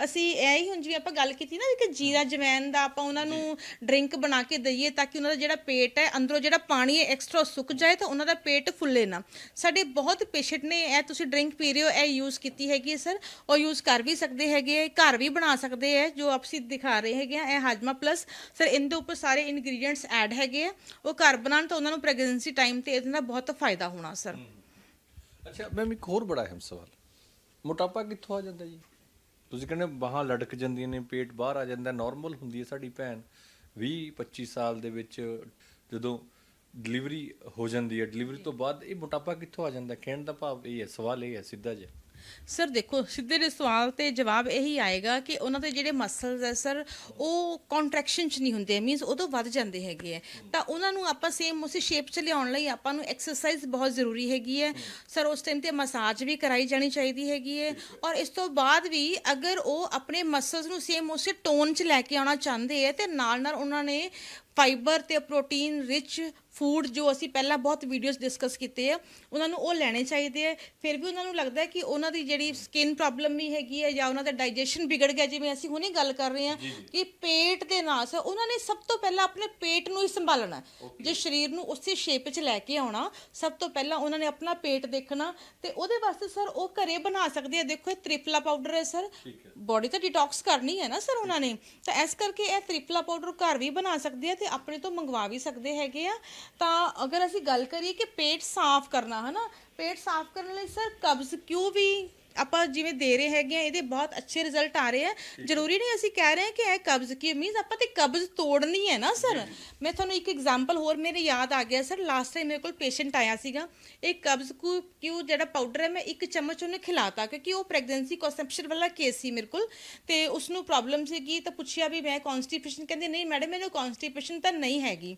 S2: ਅਸੀਂ ਇਹ ਹੀ ਹੁਣ ਜਿਵੇਂ ਆਪਾਂ ਗੱਲ ਕੀਤੀ ਨਾ ਕਿ ਜੀਰਾ ਜਵੈਨ ਦਾ ਆਪਾਂ ਉਹਨਾਂ ਨੂੰ ਡਰਿੰਕ ਬਣਾ ਕੇ ਦਈਏ ਤਾਂ ਕਿ ਉਹਨਾਂ ਦਾ ਜਿਹੜਾ ਪੇਟ ਹੈ ਅੰਦਰੋਂ ਜਿਹੜਾ ਪਾਣੀ ਹੈ ਐਕਸਟਰਾ ਸੁੱਕ ਜਾਏ ਤਾਂ ਉਹਨਾਂ ਦਾ ਪੇਟ ਫੁੱਲੇ ਨਾ। ਸਾਡੇ ਬਹੁਤ ਪੇਸ਼ੈਂਟ ਨੇ ਇਹ ਤੁਸੀਂ ਡਰਿੰਕ ਪੀ ਰਹੇ ਹੋ ਇਹ ਯੂਜ਼ ਕੀਤੀ ਹੈਗੀ ਹੈ ਸਰ ਉਹ ਯੂਜ਼ ਕਰ ਵੀ ਸਕਦੇ ਹੈਗੇ ਘਰ ਵੀ ਬਣਾ ਸਕਦੇ ਹੈ ਜੋ ਆਪਸੀ ਦਿਖਾ ਰਹੇ ਹੈਗੇ ਆ ਇਹ ਹਾਜਮਾ ਪਲੱਸ ਸਰ ਇਹਦੇ ਉੱਪਰ ਸਾਰੇ ਇਨਗਰੀਡੀਐਂਟਸ ਐਡ ਹੈਗੇ ਆ। ਉਹ ਘਰ ਬਣਾਉਣ ਤਾਂ ਉਹਨਾਂ ਨੂੰ ਪ੍ਰੈਗਨੈਂਸੀ ਟਾਈਮ ਤੇ ਇਹਦੇ ਨਾਲ ਬਹੁਤ ਫਾਇਦਾ ਹੋਣਾ ਸਰ
S1: ਅੱਛਾ ਮੈਮ ਇੱਕ ਹੋਰ ਬੜਾ ਅਹਿਮ ਸਵਾਲ। ਮੋਟਾਪਾ ਕਿੱਥੋਂ ਆ ਜਾਂਦਾ ਜੀ? ਤੁਸੀਂ ਕਹਿੰਦੇ ਬਾਹਾਂ ਲੜਕ ਜਾਂਦੀਆਂ ਨੇ, ਪੇਟ ਬਾਹਰ ਆ ਜਾਂਦਾ ਨਾਰਮਲ ਹੁੰਦੀ ਹੈ ਸਾਡੀ ਭੈਣ। 20 25 ਸਾਲ ਦੇ ਵਿੱਚ ਜਦੋਂ ਡਿਲੀਵਰੀ ਹੋ ਜਾਂਦੀ ਹੈ ਡਿਲੀਵਰੀ ਤੋਂ ਬਾਅਦ ਇਹ ਮੋਟਾਪਾ ਕਿੱਥੋਂ ਆ ਜਾਂਦਾ? ਕਹਿਣ ਦਾ ਭਾਵ ਇਹ ਹੈ, ਸਵਾਲ ਇਹ ਹੈ, ਸਿੱਧਾ ਜਿਹਾ।
S2: ਸਰ ਦੇਖੋ, ਸਿੱਧੇ ਦੇ ਸਵਾਲ ਤੇ ਜਵਾਬ ਇਹੀ ਆਏਗਾ ਕਿ ਉਹਨਾਂ ਦੇ ਜਿਹੜੇ ਮਸਲਸ ਹੈ ਸਰ ਉਹ ਕੰਟਰੈਕਸ਼ਨ ਚ ਨਹੀਂ ਹੁੰਦੇ ਮੀਨਸ ਉਦੋਂ ਵੱਧ ਜਾਂਦੇ ਹੈਗੇ ਆ ਤਾਂ ਉਹਨਾਂ ਨੂੰ ਆਪਾਂ ਸੇਮ ਉਸੇ ਸ਼ੇਪ ਚ ਲਿਆਉਣ ਲਈ ਆਪਾਂ ਨੂੰ ਐਕਸਰਸਾਈਜ਼ ਬਹੁਤ ਜ਼ਰੂਰੀ ਹੈਗੀ ਹੈ। ਸਰ ਉਸ ਟਾਈਮ ਤੇ ਮਸਾਜ ਵੀ ਕਰਾਈ ਜਾਣੀ ਚਾਹੀਦੀ ਹੈਗੀ ਹੈ। ਔਰ ਇਸ ਤੋਂ ਬਾਅਦ ਵੀ ਅਗਰ ਉਹ ਆਪਣੇ ਮਸਲਸ ਨੂੰ ਸੇਮ ਉਸੇ ਟੋਨ ਚ ਲੈ ਕੇ ਆਉਣਾ ਚਾਹੁੰਦੇ ਹੈ, ਤੇ ਨਾਲ ਨਾਲ ਉਹਨਾਂ ਨੇ ਫਾਈਬਰ ਤੇ ਪ੍ਰੋਟੀਨ ਰਿਚ ਫੂਡ ਜੋ ਅਸੀਂ ਪਹਿਲਾਂ ਬਹੁਤ ਵੀਡੀਓਜ਼ ਡਿਸਕਸ ਕੀਤੇ ਆ ਉਹਨਾਂ ਨੂੰ ਉਹ ਲੈਣੇ ਚਾਹੀਦੇ ਆ। ਫਿਰ ਵੀ ਉਹਨਾਂ ਨੂੰ ਲੱਗਦਾ ਹੈ ਕਿ ਉਹਨਾਂ ਦੀ ਜਿਹੜੀ ਸਕਿਨ ਪ੍ਰੋਬਲਮ ਵੀ ਹੈਗੀ ਹੈ ਜਾਂ ਉਹਨਾਂ ਦਾ ਡਾਈਜੈਸ਼ਨ ਵਿਗੜ ਗਿਆ ਜਿਵੇਂ ਅਸੀਂ ਹੁਣੇ ਗੱਲ ਕਰ ਰਹੇ ਹਾਂ ਕਿ ਪੇਟ ਦੇ ਨਾਲ ਸਰ ਉਹਨਾਂ ਨੇ ਸਭ ਤੋਂ ਪਹਿਲਾਂ ਆਪਣੇ ਪੇਟ ਨੂੰ ਹੀ ਸੰਭਾਲਣਾ। ਜੇ ਸਰੀਰ ਨੂੰ ਉਸੇ ਸ਼ੇਪ 'ਚ ਲੈ ਕੇ ਆਉਣਾ ਸਭ ਤੋਂ ਪਹਿਲਾਂ ਉਹਨਾਂ ਨੇ ਆਪਣਾ ਪੇਟ ਦੇਖਣਾ ਤੇ ਉਹਦੇ ਵਾਸਤੇ ਸਰ ਉਹ ਘਰੇ ਬਣਾ ਸਕਦੇ ਆ। ਦੇਖੋ ਇਹ ਤ੍ਰਿਫਲਾ ਪਾਊਡਰ ਹੈ ਸਰ। ਬੋਡੀ ਤਾਂ ਡਿਟੌਕਸ ਕਰਨੀ ਹੈ ਨਾ ਸਰ ਉਹਨਾਂ ਨੇ। ਤਾਂ ਇਸ ਕਰਕੇ ਇਹ ਤ੍ਰਿਫਲਾ ਪਾਊਡਰ ਘਰ ਵੀ ਬਣਾ ਸਕਦੇ ਆ ਤੇ ਆਪਣੇ ਤੋਂ ਮੰਗਵਾ ਵੀ ਸਕਦੇ ਹੈਗੇ ਆ। ਤਾਂ ਅਗਰ ਅਸੀਂ ਗੱਲ ਕਰੀਏ ਕਿ ਪੇਟ ਸਾਫ਼ ਕਰਨਾ ਹੈ ਨਾ ਪੇਟ ਸਾਫ਼ ਕਰਨ ਲਈ ਸਰ ਕਬਜ਼ ਕਿਉਂ ਵੀ ਆਪਾਂ ਜਿਵੇਂ ਦੇ ਰਹੇ ਹੈਗੇ ਆ ਇਹਦੇ ਬਹੁਤ ਅੱਛੇ ਰਿਜ਼ਲਟ ਆ ਰਹੇ ਆ। ਜ਼ਰੂਰੀ ਨਹੀਂ ਅਸੀਂ ਕਹਿ ਰਹੇ ਹਾਂ ਕਿ ਇਹ ਕਬਜ਼ ਕੀ ਮੀਨਸ ਆਪਾਂ ਤੇ ਕਬਜ਼ ਤੋੜਨੀ ਹੈ ਨਾ ਸਰ ਮੈਂ ਤੁਹਾਨੂੰ ਇੱਕ ਐਗਜ਼ਾਮਪਲ ਹੋਰ ਮੇਰੇ ਯਾਦ ਆ ਗਿਆ ਸਰ ਲਾਸਟ ਟਾਈਮ ਮੇਰੇ ਕੋਲ ਪੇਸ਼ੈਂਟ ਆਇਆ ਸੀਗਾ। ਇਹ ਕਬਜ਼ ਕੁ ਕਿਉਂ ਜਿਹੜਾ ਪਾਊਡਰ ਹੈ ਮੈਂ ਇੱਕ ਚਮਚ ਉਹਨੇ ਖਿਲਾਤਾ ਕਿਉਂਕਿ ਉਹ ਪ੍ਰੈਗਨੈਂਸੀ ਕਨਸੈਪਸ਼ਨ ਵਾਲਾ ਕੇਸ ਸੀ ਮੇਰੇ ਕੋਲ। ਤੇ ਉਸ ਨੂੰ ਪ੍ਰੋਬਲਮ ਸੀਗੀ ਤਾਂ ਪੁੱਛਿਆ ਵੀ ਮੈਂ ਕਨਸਟੀਪੇਸ਼ਨ ਕਹਿੰਦੇ ਨਹੀਂ ਮੈਡਮ ਮੈਨੂੰ ਕਨਸਟੀਪੇਸ਼ਨ ਤਾਂ ਨਹੀਂ ਹੈਗੀ।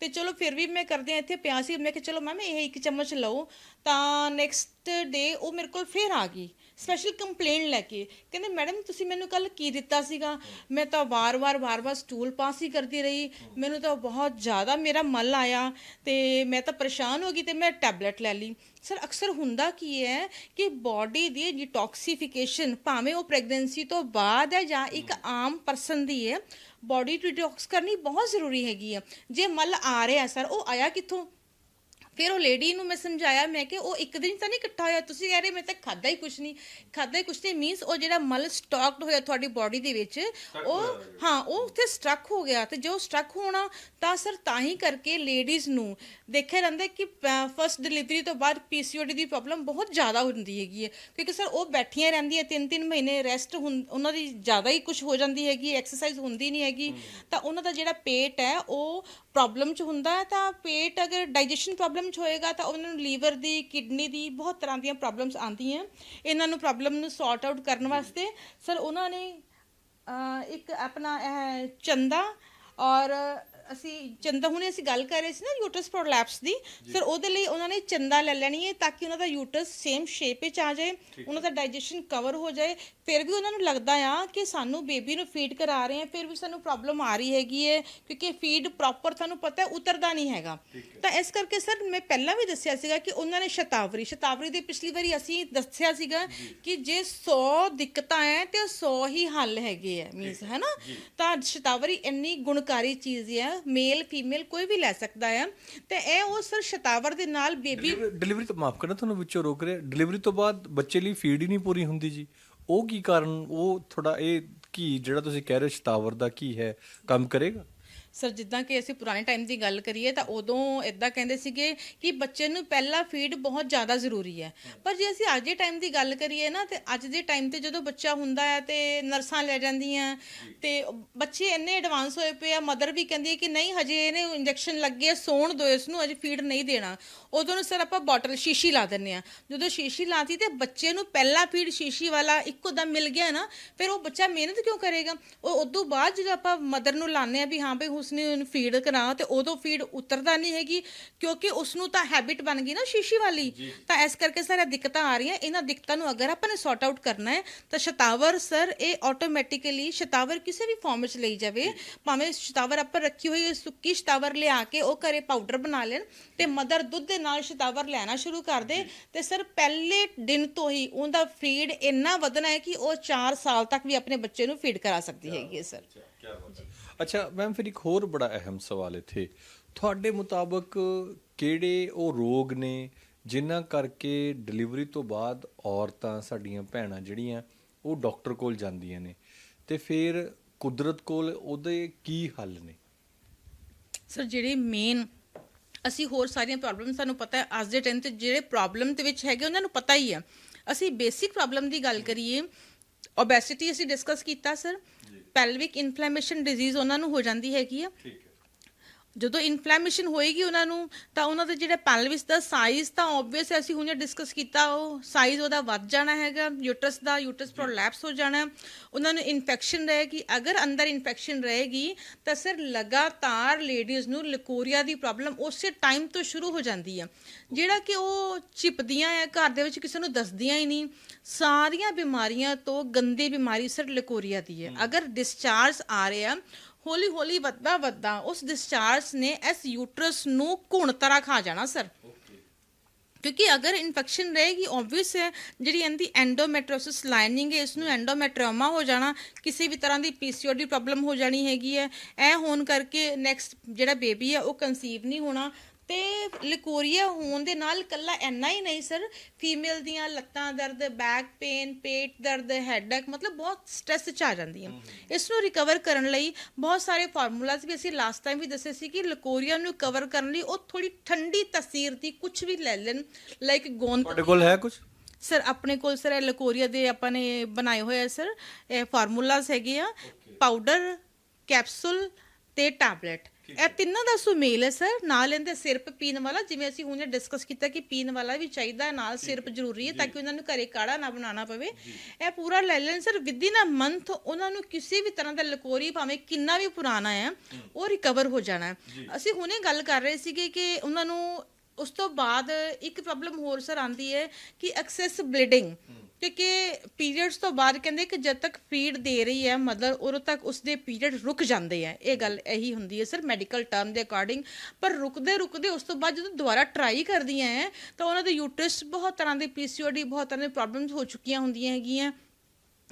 S2: ਤੇ ਚਲੋ ਫਿਰ ਵੀ ਮੈਂ ਕਰਦੇ ਆ ਇੱਥੇ ਪਿਆ ਸੀ, ਮੈਂ ਕਿਹਾ ਚਲੋ ਮੈਮ ਇਹ ਇੱਕ ਚਮਚ ਲਓ। ਤਾਂ ਨੈਕਸਟ ਡੇ ਉਹ ਮੇਰੇ ਕੋਲ ਫਿਰ ਆ ਗਈ ਸਪੈਸ਼ਲ ਕੰਪਲੇਂਟ ਲੈ ਕੇ। ਕਹਿੰਦੇ, ਮੈਡਮ, ਤੁਸੀਂ ਮੈਨੂੰ ਕੱਲ ਕੀ ਦਿੱਤਾ ਸੀਗਾ? ਮੈਂ ਤਾਂ ਵਾਰ-ਵਾਰ ਵਾਰ-ਵਾਰ ਸਟੂਲ ਪਾਸ ਹੀ ਕਰਦੀ ਰਹੀ। ਮੈਨੂੰ ਤਾਂ ਬਹੁਤ ਜ਼ਿਆਦਾ ਮੇਰਾ ਮਲ ਆਇਆ ਤੇ ਮੈਂ ਤਾਂ ਪਰੇਸ਼ਾਨ ਹੋ ਗਈ ਤੇ ਮੈਂ ਟੈਬਲੇਟ ਲੈ ਲਈ। ਸਰ, ਅਕਸਰ ਹੁੰਦਾ ਕੀ ਹੈ ਕਿ ਬਾਡੀ ਦੀ ਡਿਟੌਕਸੀਫਿਕੇਸ਼ਨ ਭਾਵੇਂ ਉਹ ਪ੍ਰੈਗਨੈਂਸੀ ਤੋਂ ਬਾਅਦ ਹੈ ਜਾਂ ਇੱਕ ਆਮ ਪਰਸਨ ਦੀ ਹੈ ਬਾਡੀ ਡਿਟੌਕਸ ਕਰਨੀ ਬਹੁਤ ਜ਼ਰੂਰੀ ਹੈਗੀ ਆ। ਜੇ ਮਲ ਆ ਰਿਹਾ ਸਰ, ਉਹ ਆਇਆ ਕਿੱਥੋਂ? ਫਿਰ ਉਹ ਲੇਡੀ ਨੂੰ ਮੈਂ ਸਮਝਾਇਆ ਮੈਂ ਕਿ ਉਹ ਇੱਕ ਦਿਨ ਤਾਂ ਨਹੀਂ ਇਕੱਠਾ ਹੋਇਆ ਤੁਸੀਂ ਕਹਿ ਰਹੇ ਮੈਂ ਤਾਂ ਖਾਦਾ ਹੀ ਕੁਛ ਨਹੀਂ। ਖਾਦਾ ਹੀ ਕੁਛ ਨਹੀਂ ਮੀਨਸ ਉਹ ਜਿਹੜਾ ਮਲ ਸਟਾਕਡ ਹੋਇਆ ਤੁਹਾਡੀ ਬਾਡੀ ਦੇ ਵਿੱਚ ਉਹ ਹਾਂ ਉਹ ਉੱਥੇ ਸਟਰਕ ਹੋ ਗਿਆ ਤੇ ਜੋ ਸਟਰਕ ਹੋਣਾ ਤਾਂ ਸਰ ਤਾਂ ਹੀ ਕਰਕੇ ਲੇਡੀਜ਼ ਨੂੰ ਦੇਖਿਆ ਜਾਂਦਾ ਕਿ ਫਸਟ ਡਿਲੀਵਰੀ ਤੋਂ ਬਾਅਦ ਪੀਸੀਓਡੀ ਦੀ ਪ੍ਰੋਬਲਮ ਬਹੁਤ ਜ਼ਿਆਦਾ ਹੁੰਦੀ ਹੈਗੀ ਹੈ। ਕਿਉਂਕਿ ਸਰ ਉਹ ਬੈਠੀਆਂ ਰਹਿੰਦੀਆਂ ਤਿੰਨ ਤਿੰਨ ਮਹੀਨੇ ਰੈਸਟ ਉਹਨਾਂ ਦੀ ਜ਼ਿਆਦਾ ਹੀ ਕੁਝ ਹੋ ਜਾਂਦੀ ਹੈਗੀ ਐਕਸਰਸਾਈਜ਼ ਹੁੰਦੀ ਨਹੀਂ ਹੈਗੀ। ਤਾਂ ਉਹਨਾਂ ਦਾ ਜਿਹੜਾ ਪੇਟ ਹੈ ਉਹ ਪ੍ਰੋਬਲਮ ਚ ਹੁੰਦਾ ਹੈ, ਤਾਂ ਪੇਟ ਅਗਰ ਡਾਈਜੈਸ਼ਨ ਪ੍ਰੋਬਲਮ ਚ ਹੋਏਗਾ, ਤਾਂ ਉਹਨਾਂ ਨੂੰ ਲੀਵਰ ਦੀ, ਕਿਡਨੀ ਦੀ ਬਹੁਤ ਤਰ੍ਹਾਂ ਦੀਆਂ ਪ੍ਰੋਬਲਮਸ ਆਉਂਦੀਆਂ ਇਹਨਾਂ ਨੂੰ ਪ੍ਰੋਬਲਮ ਨੂੰ ਸੌਰਟ ਆਊਟ ਕਰਨ ਵਾਸਤੇ ਸਰ, ਉਹਨਾਂ ਨੇ ਇੱਕ ਆਪਣਾ ਇਹ ਚੰਦਾ ਔਰ ਅਸੀਂ ਚੰਦਾ ਹੁਣੇ ਅਸੀਂ ਗੱਲ ਕਰ ਰਹੇ ਸੀ ਨਾ ਯੂਟਰਸ ਪ੍ਰੋਲੈਪਸ ਦੀ ਸਰ ਉਹਦੇ ਲਈ ਉਹਨਾਂ ਨੇ ਚੰਦਾ ਲੈ ਲੈਣੀ ਹੈ ਤਾਂ ਕਿ ਉਹਨਾਂ ਦਾ ਯੂਟਰਸ ਸੇਮ ਸ਼ੇਪ ਵਿੱਚ ਆ ਜਾਏ ਉਹਨਾਂ ਦਾ ਡਾਈਜੈਸ਼ਨ ਕਵਰ ਹੋ ਜਾਏ। ਫਿਰ ਵੀ ਉਹਨਾਂ ਨੂੰ ਲੱਗਦਾ ਆ ਕਿ ਸਾਨੂੰ ਬੇਬੀ ਨੂੰ ਫੀਡ ਕਰਾ ਰਹੇ ਹਾਂ ਫਿਰ ਵੀ ਸਾਨੂੰ ਪ੍ਰੋਬਲਮ ਆ ਰਹੀ ਹੈਗੀ ਹੈ ਕਿਉਂਕਿ ਫੀਡ ਪ੍ਰੋਪਰ ਤੁਹਾਨੂੰ ਪਤਾ ਹੈ ਉਤਰਦਾ ਨਹੀਂ ਹੈਗਾ। ਤਾਂ ਇਸ ਕਰਕੇ ਸਰ ਮੈਂ ਪਹਿਲਾਂ ਵੀ ਦੱਸਿਆ ਸੀਗਾ ਕਿ ਉਹਨਾਂ ਨੇ ਸ਼ਤਾਵਰੀ ਸ਼ਤਾਵਰੀ ਦੀ ਪਿਛਲੀ ਵਾਰੀ ਅਸੀਂ ਦੱਸਿਆ ਸੀਗਾ ਕਿ ਜੇ 100 ਦਿੱਕਤਾਂ ਹੈ ਤੇ 100 ਹੀ ਹੱਲ ਹੈਗੇ ਆ ਮੀਨਸ ਹੈ। ਨਾ? ਤਾਂ ਸ਼ਤਾਵਰੀ ਇੰਨੀ ਗੁਣਕਾਰੀ ਚੀਜ਼ ਹੈ ਮੇਲ ਫੀਮੇਲ ਕੋਈ ਵੀ ਲੈ ਸਕਦਾ ਆ। ਤੇ ਇਹ ਉਹ ਸਰ ਸ਼ਤਾਵਰ ਦੇ ਨਾਲ ਬੇਬੀ
S1: ਡਿਲੀਵਰੀ ਤੋਂ ਮਾਫ ਕਰਨਾ, ਤੁਹਾਨੂੰ ਵਿੱਚੋਂ ਰੋਕ ਰਿਹਾ। ਡਿਲੀਵਰੀ ਤੋਂ ਬਾਅਦ ਬੱਚੇ ਲਈ ਫੀਡ ਹੀ ਨਹੀਂ ਪੂਰੀ ਹੁੰਦੀ ਜੀ। ਉਹ ਕੀ ਕਾਰਨ, ਉਹ ਥੋੜਾ ਇਹ ਕੀ, ਜਿਹੜਾ ਤੁਸੀਂ ਕਹਿ ਰਹੇ ਹੋ ਸ਼ਤਾਵਰ ਦਾ ਕੀ ਹੈ, ਕੰਮ ਕਰੇਗਾ?
S2: ਸਰ ਜਿੱਦਾਂ ਕਿ ਅਸੀਂ ਪੁਰਾਣੇ ਟਾਈਮ ਦੀ ਗੱਲ ਕਰੀਏ ਤਾਂ ਉਦੋਂ ਇਦਾਂ ਕਹਿੰਦੇ ਸੀਗੇ ਕਿ ਬੱਚੇ ਨੂੰ ਪਹਿਲਾ ਫੀਡ ਬਹੁਤ ਜ਼ਿਆਦਾ ਜ਼ਰੂਰੀ ਹੈ। ਪਰ ਜੇ ਅਸੀਂ ਅੱਜ ਦੇ ਟਾਈਮ ਦੀ ਗੱਲ ਕਰੀਏ ਨਾ ਤੇ ਅੱਜ ਦੇ ਟਾਈਮ ਤੇ ਜਦੋਂ ਬੱਚਾ ਹੁੰਦਾ ਹੈ ਤੇ ਨਰਸਾਂ ਲੈ ਜਾਂਦੀਆਂ ਤੇ ਬੱਚੇ ਇੰਨੇ ਐਡਵਾਂਸ ਹੋਏ ਪਏ ਆ ਮਦਰ ਵੀ ਕਹਿੰਦੀ ਹੈ ਕਿ ਨਹੀਂ ਹਜੇ ਇਹਨੇ ਇੰਜੈਕਸ਼ਨ ਲੱਗੇ ਆ, ਸੌਣ ਦਿਓ ਇਸ ਨੂੰ ਅਜੇ ਫੀਡ ਨਹੀਂ ਦੇਣਾ। ਉਦੋਂ ਨੂੰ ਸਰ ਆਪਾਂ ਬੋਟਲ ਸ਼ੀਸ਼ੀ ਲਾ ਦਿੰਨੇ ਆ ਜਦੋਂ ਸ਼ੀਸ਼ੀ ਲਾਤੀ ਤੇ ਬੱਚੇ ਨੂੰ ਪਹਿਲਾ ਫੀਡ ਸ਼ੀਸ਼ੀ ਵਾਲਾ ਇੱਕੋ ਦਮ ਮਿਲ ਗਿਆ ਨਾ ਫਿਰ ਉਹ ਬੱਚਾ ਮਿਹਨਤ ਕਿਉਂ ਕਰੇਗਾ? ਉਹ ਉਦੋਂ ਬਾਅਦ ਜਦੋਂ ਆਪਾਂ ਮਦਰ ਨੂੰ ਲਾਣੇ ਆ ਵੀ ਹਾਂ ਭਈ ਉਸਨੇ ਫੀਡ ਕਰਾ ਤੇ ਉਦੋਂ ਫੀਡ ਉਤਰਦਾ ਨਹੀਂ ਹੈਗੀ ਕਿਉਂਕਿ ਉਸ ਨੂੰ ਤਾਂ ਹੈਬਿਟ ਬਣ ਗਈ ਨਾ ਸ਼ੀਸ਼ੀ ਵਾਲੀ। ਤਾਂ ਇਸ ਕਰਕੇ ਸਰ ਦਿੱਕਤਾਂ ਆ ਰਹੀਆਂ। ਇਹਨਾਂ ਦਿੱਕਤਾਂ ਨੂੰ ਅਗਰ ਆਪਾਂ ਨੇ ਸੌਟ ਆਊਟ ਕਰਨਾ ਹੈ ਤਾਂ ਸ਼ਤਾਵਰ ਸਰ ਇਹ ਆਟੋਮੈਟਿਕਲੀ ਸ਼ਤਾਵਰ ਕਿਸੇ ਵੀ ਫਾਰਮ ਵਿੱਚ ਲਈ ਜਾਵੇ ਭਾਵੇਂ ਸ਼ਤਾਵਰ ਆਪਾਂ ਰੱਖੀ ਹੋਈ ਹੈ, ਸੁੱਕੀ ਸ਼ਤਾਵਰ ਲਿਆ ਕੇ ਉਹ ਘਰੇ ਪਾਊਡਰ ਬਣਾ ਲੈਣ ਤੇ ਮਦਰ ਦੁੱਧ ਦੇ ਨਾਲ ਸ਼ਤਾਵਰ ਲੈਣਾ ਸ਼ੁਰੂ ਕਰ ਦੇ ਤੇ ਸਰ ਪਹਿਲੇ ਦਿਨ ਤੋਂ ਹੀ ਉਹਦਾ ਫੀਡ ਇੰਨਾ ਵਧਣਾ ਹੈ ਕਿ ਉਹ 4 ਸਾਲ ਤੱਕ ਵੀ ਆਪਣੇ ਬੱਚੇ ਨੂੰ ਫੀਡ ਕਰਾ ਸਕਦੀ ਹੈਗੀ ਹੈ ਸਰ
S1: ਅੱਛਾ ਮੈਮ ਫਿਰ ਇੱਕ ਹੋਰ ਬੜਾ ਅਹਿਮ ਸਵਾਲ ਇੱਥੇ। ਤੁਹਾਡੇ ਮੁਤਾਬਕ ਕਿਹੜੇ ਉਹ ਰੋਗ ਨੇ ਜਿਨ੍ਹਾਂ ਕਰਕੇ ਡਿਲੀਵਰੀ ਤੋਂ ਬਾਅਦ ਔਰਤਾਂ ਸਾਡੀਆਂ ਭੈਣਾਂ ਜਿਹੜੀਆਂ ਉਹ ਡਾਕਟਰ ਕੋਲ ਜਾਂਦੀਆਂ ਨੇ? ਤੇ ਫਿਰ ਕੁਦਰਤ ਕੋਲ ਉਹਦੇ ਕੀ ਹੱਲ ਨੇ?
S2: ਸਰ ਜਿਹੜੇ ਮੇਨ ਅਸੀਂ ਹੋਰ ਸਾਰੀਆਂ ਪ੍ਰੋਬਲਮ ਸਾਨੂੰ ਪਤਾ ਹੈ ਅੱਜ ਦੇ ਟਾਈਮ ਤੇ ਜਿਹੜੇ ਪ੍ਰੋਬਲਮ ਦੇ ਵਿੱਚ ਹੈਗੇ ਉਹਨਾਂ ਨੂੰ ਪਤਾ ਹੀ ਹੈ ਅਸੀਂ ਬੇਸਿਕ ਪ੍ਰੋਬਲਮ ਦੀ ਗੱਲ ਕਰੀਏ ਓਬੈਸਿਟੀ ਅਸੀਂ ਡਿਸਕਸ ਕੀਤਾ ਸਰ ਪੈਲਵਿਕ ਇਨਫਲੇਮੇਸ਼ਨ ਡਿਜ਼ੀਜ਼ ਉਹਨਾਂ ਨੂੰ ਹੋ ਜਾਂਦੀ ਹੈਗੀ ਆ।
S1: ਠੀਕ
S2: ਜਦੋਂ ਇਨਫਲੇਮੇਸ਼ਨ ਹੋਏਗੀ ਉਹਨਾਂ ਨੂੰ ਤਾਂ ਉਹਨਾਂ ਦਾ ਜਿਹੜਾ ਪੈਲਵਿਸ ਦਾ ਸਾਈਜ਼ ਤਾਂ ਆਬਵੀਅਸ ਅਸੀਂ ਹੁਣੇ ਡਿਸਕਸ ਕੀਤਾ ਉਹ ਸਾਈਜ਼ ਉਹਦਾ ਵੱਧ ਜਾਣਾ ਹੈਗਾ ਯੂਟਰਸ ਦਾ ਯੂਟਰਸ ਪ੍ਰੋਲੈਪਸ ਹੋ ਜਾਣਾ। ਉਹਨਾਂ ਨੂੰ ਇਨਫੈਕਸ਼ਨ ਰਹੇਗੀ ਅਗਰ ਅੰਦਰ ਇਨਫੈਕਸ਼ਨ ਰਹੇਗੀ ਤਾਂ ਸਿਰ ਲਗਾਤਾਰ ਲੇਡੀਜ਼ ਨੂੰ ਲਿਕੋਰੀਆ ਦੀ ਪ੍ਰੋਬਲਮ ਉਸੇ ਟਾਈਮ ਤੋਂ ਸ਼ੁਰੂ ਹੋ ਜਾਂਦੀ ਹੈ ਜਿਹੜਾ ਕਿ ਉਹ ਚਿਪਦੀਆਂ ਆ ਘਰ ਦੇ ਵਿੱਚ ਕਿਸੇ ਨੂੰ ਦੱਸਦੀਆਂ ਹੀ ਨਹੀਂ ਸਾਰੀਆਂ ਬਿਮਾਰੀਆਂ ਤੋਂ ਗੰਦੀ ਬਿਮਾਰੀ ਸਿਰ ਲਿਕੋਰੀਆ ਦੀ ਹੈ। ਅਗਰ ਡਿਸਚਾਰਜ ਆ ਰਿਹਾ ਹੌਲੀ ਹੌਲੀ ਵੱਧਦਾ ਵੱਧਦਾ ਉਸ ਡਿਸਚਾਰਜ ਨੇ ਇਸ ਯੂਟਰਸ ਨੂੰ ਘੁਣ ਤਰ੍ਹਾਂ ਖਾ ਜਾਣਾ ਸਰ ਕਿਉਂਕਿ ਅਗਰ ਇਨਫੈਕਸ਼ਨ ਰਹੇਗੀ ਆਬਵੀਅਸ ਹੈ ਜਿਹੜੀ ਇਹਦੀ ਐਂਡੋਮੈਟ੍ਰੋਸਿਸ ਲਾਈਨਿੰਗ ਹੈ ਇਸ ਨੂੰ ਐਂਡੋਮੈਟ੍ਰਿਓਮਾ ਹੋ ਜਾਣਾ ਕਿਸੇ ਵੀ ਤਰ੍ਹਾਂ ਦੀ ਪੀਸੀਓਡੀ ਪ੍ਰੋਬਲਮ ਹੋ ਜਾਣੀ ਹੈਗੀ ਹੈ। ਇਹ ਹੋਣ ਕਰਕੇ ਨੈਕਸਟ ਜਿਹੜਾ ਬੇਬੀ ਹੈ ਉਹ ਕਨਸੀਵ ਨਹੀਂ ਹੋਣਾ। ਤੇ ਲਿਕੋਰੀਆ ਹੋਣ ਦੇ ਨਾਲ ਕੱਲਾ ਇੰਨਾ ਹੀ ਨਹੀਂ ਸਰ ਫੀਮੇਲ ਦੀਆਂ ਲੱਤਾਂ ਦਰਦ ਬੈਕ ਪੇਨ ਪੇਟ ਦਰਦ ਹੈਡੇਕ ਮਤਲਬ ਬਹੁਤ ਸਟ੍ਰੈਸ ਚ ਆ ਜਾਂਦੀ ਹੈ ਇਸ ਨੂੰ ਰਿਕਵਰ ਕਰਨ ਲਈ ਬਹੁਤ ਸਾਰੇ ਫਾਰਮੂਲਾਜ਼ ਵੀ ਅਸੀਂ ਲਾਸਟ ਟਾਈਮ ਵੀ ਦੱਸੇ ਸੀ ਕਿ ਲਿਕੋਰੀਆ ਨੂੰ ਕਵਰ ਕਰਨ ਲਈ ਉਹ ਥੋੜੀ ਠੰਡੀ ਤਸੀਰ ਦੀ ਕੁਝ ਵੀ ਲੈ ਲੈਣ ਲਾਈਕ ਗੋਂਦ
S1: ਤੁਹਾਡੇ ਕੋਲ ਹੈ ਕੁਝ
S2: ਸਰ ਆਪਣੇ ਕੋਲ ਸਰ ਇਹ ਲਕੋਰੀਆ ਦੇ ਆਪਾਂ ਨੇ ਬਣਾਏ ਹੋਏ ਆ ਸਰ ਇਹ ਫਾਰਮੂਲਾਸ ਹੈਗੇ ਆ ਪਾਊਡਰ ਕੈਪਸੂਲ ਤੇ ਟੈਬਲੇਟ ਇਹ ਤਿੰਨਾਂ ਦਾ ਸੁਮੇਲ ਹੈ ਸਰ। ਨਾਲ ਇਹਦੇ ਸਿਰਪ ਪੀਣ ਵਾਲਾ ਜਿਵੇਂ ਅਸੀਂ ਹੁਣੇ ਡਿਸਕਸ ਕੀਤਾ ਕਿ ਪੀਣ ਵਾਲਾ ਵੀ ਚਾਹੀਦਾ ਨਾਲ ਸਿਰਪ ਜ਼ਰੂਰੀ ਹੈ ਤਾਂ ਕਿ ਉਹਨਾਂ ਨੂੰ ਘਰੇ ਕਾੜਾ ਨਾ ਬਣਾਉਣਾ ਪਵੇ। ਇਹ ਪੂਰਾ ਲੈ ਲੈਣ ਸਰ। ਵਿਦਿਨ ਅ ਮੰਥ ਉਹਨਾਂ ਨੂੰ ਕਿਸੇ ਵੀ ਤਰ੍ਹਾਂ ਦਾ ਲਕੋਰੀ ਭਾਵੇਂ ਕਿੰਨਾ ਵੀ ਪੁਰਾਣਾ ਹੈ ਉਹ ਰਿਕਵਰ ਹੋ ਜਾਣਾ ਹੈ। ਅਸੀਂ ਹੁਣੇ ਗੱਲ ਕਰ ਰਹੇ ਸੀਗੇ ਕਿ ਉਹਨਾਂ ਨੂੰ ਉਸ ਤੋਂ ਬਾਅਦ ਇੱਕ ਪ੍ਰੋਬਲਮ ਹੋਰ ਸਰ ਆਂਦੀ ਹੈ ਕਿ ਐਕਸੈਸ ਬਲੀਡਿੰਗ ਕਿਉਂਕਿ ਪੀਰੀਅਡਸ ਤੋਂ ਬਾਅਦ ਕਹਿੰਦੇ ਕਿ ਜਦ ਤੱਕ ਫੀਡ ਦੇ ਰਹੀ ਹੈ ਮਦਰ ਉਦੋਂ ਤੱਕ ਉਸਦੇ ਪੀਰੀਅਡ ਰੁਕ ਜਾਂਦੇ ਆ। ਇਹ ਗੱਲ ਇਹੀ ਹੁੰਦੀ ਹੈ ਸਰ ਮੈਡੀਕਲ ਟਰਮ ਦੇ ਅਕੋਰਡਿੰਗ ਪਰ ਰੁਕਦੇ ਰੁਕਦੇ ਉਸ ਤੋਂ ਬਾਅਦ ਜਦੋਂ ਦੁਬਾਰਾ ਟਰਾਈ ਕਰਦੀਆਂ ਹੈ ਤਾਂ ਉਹਨਾਂ ਦੇ ਯੂਟਰਸ ਬਹੁਤ ਤਰ੍ਹਾਂ ਦੇ ਪੀਸੀਓਡੀ ਬਹੁਤ ਤਰ੍ਹਾਂ ਦੇ ਪ੍ਰੋਬਲਮਸ ਹੋ ਚੁੱਕੀਆਂ ਹੁੰਦੀਆਂ ਹੈਗੀਆਂ।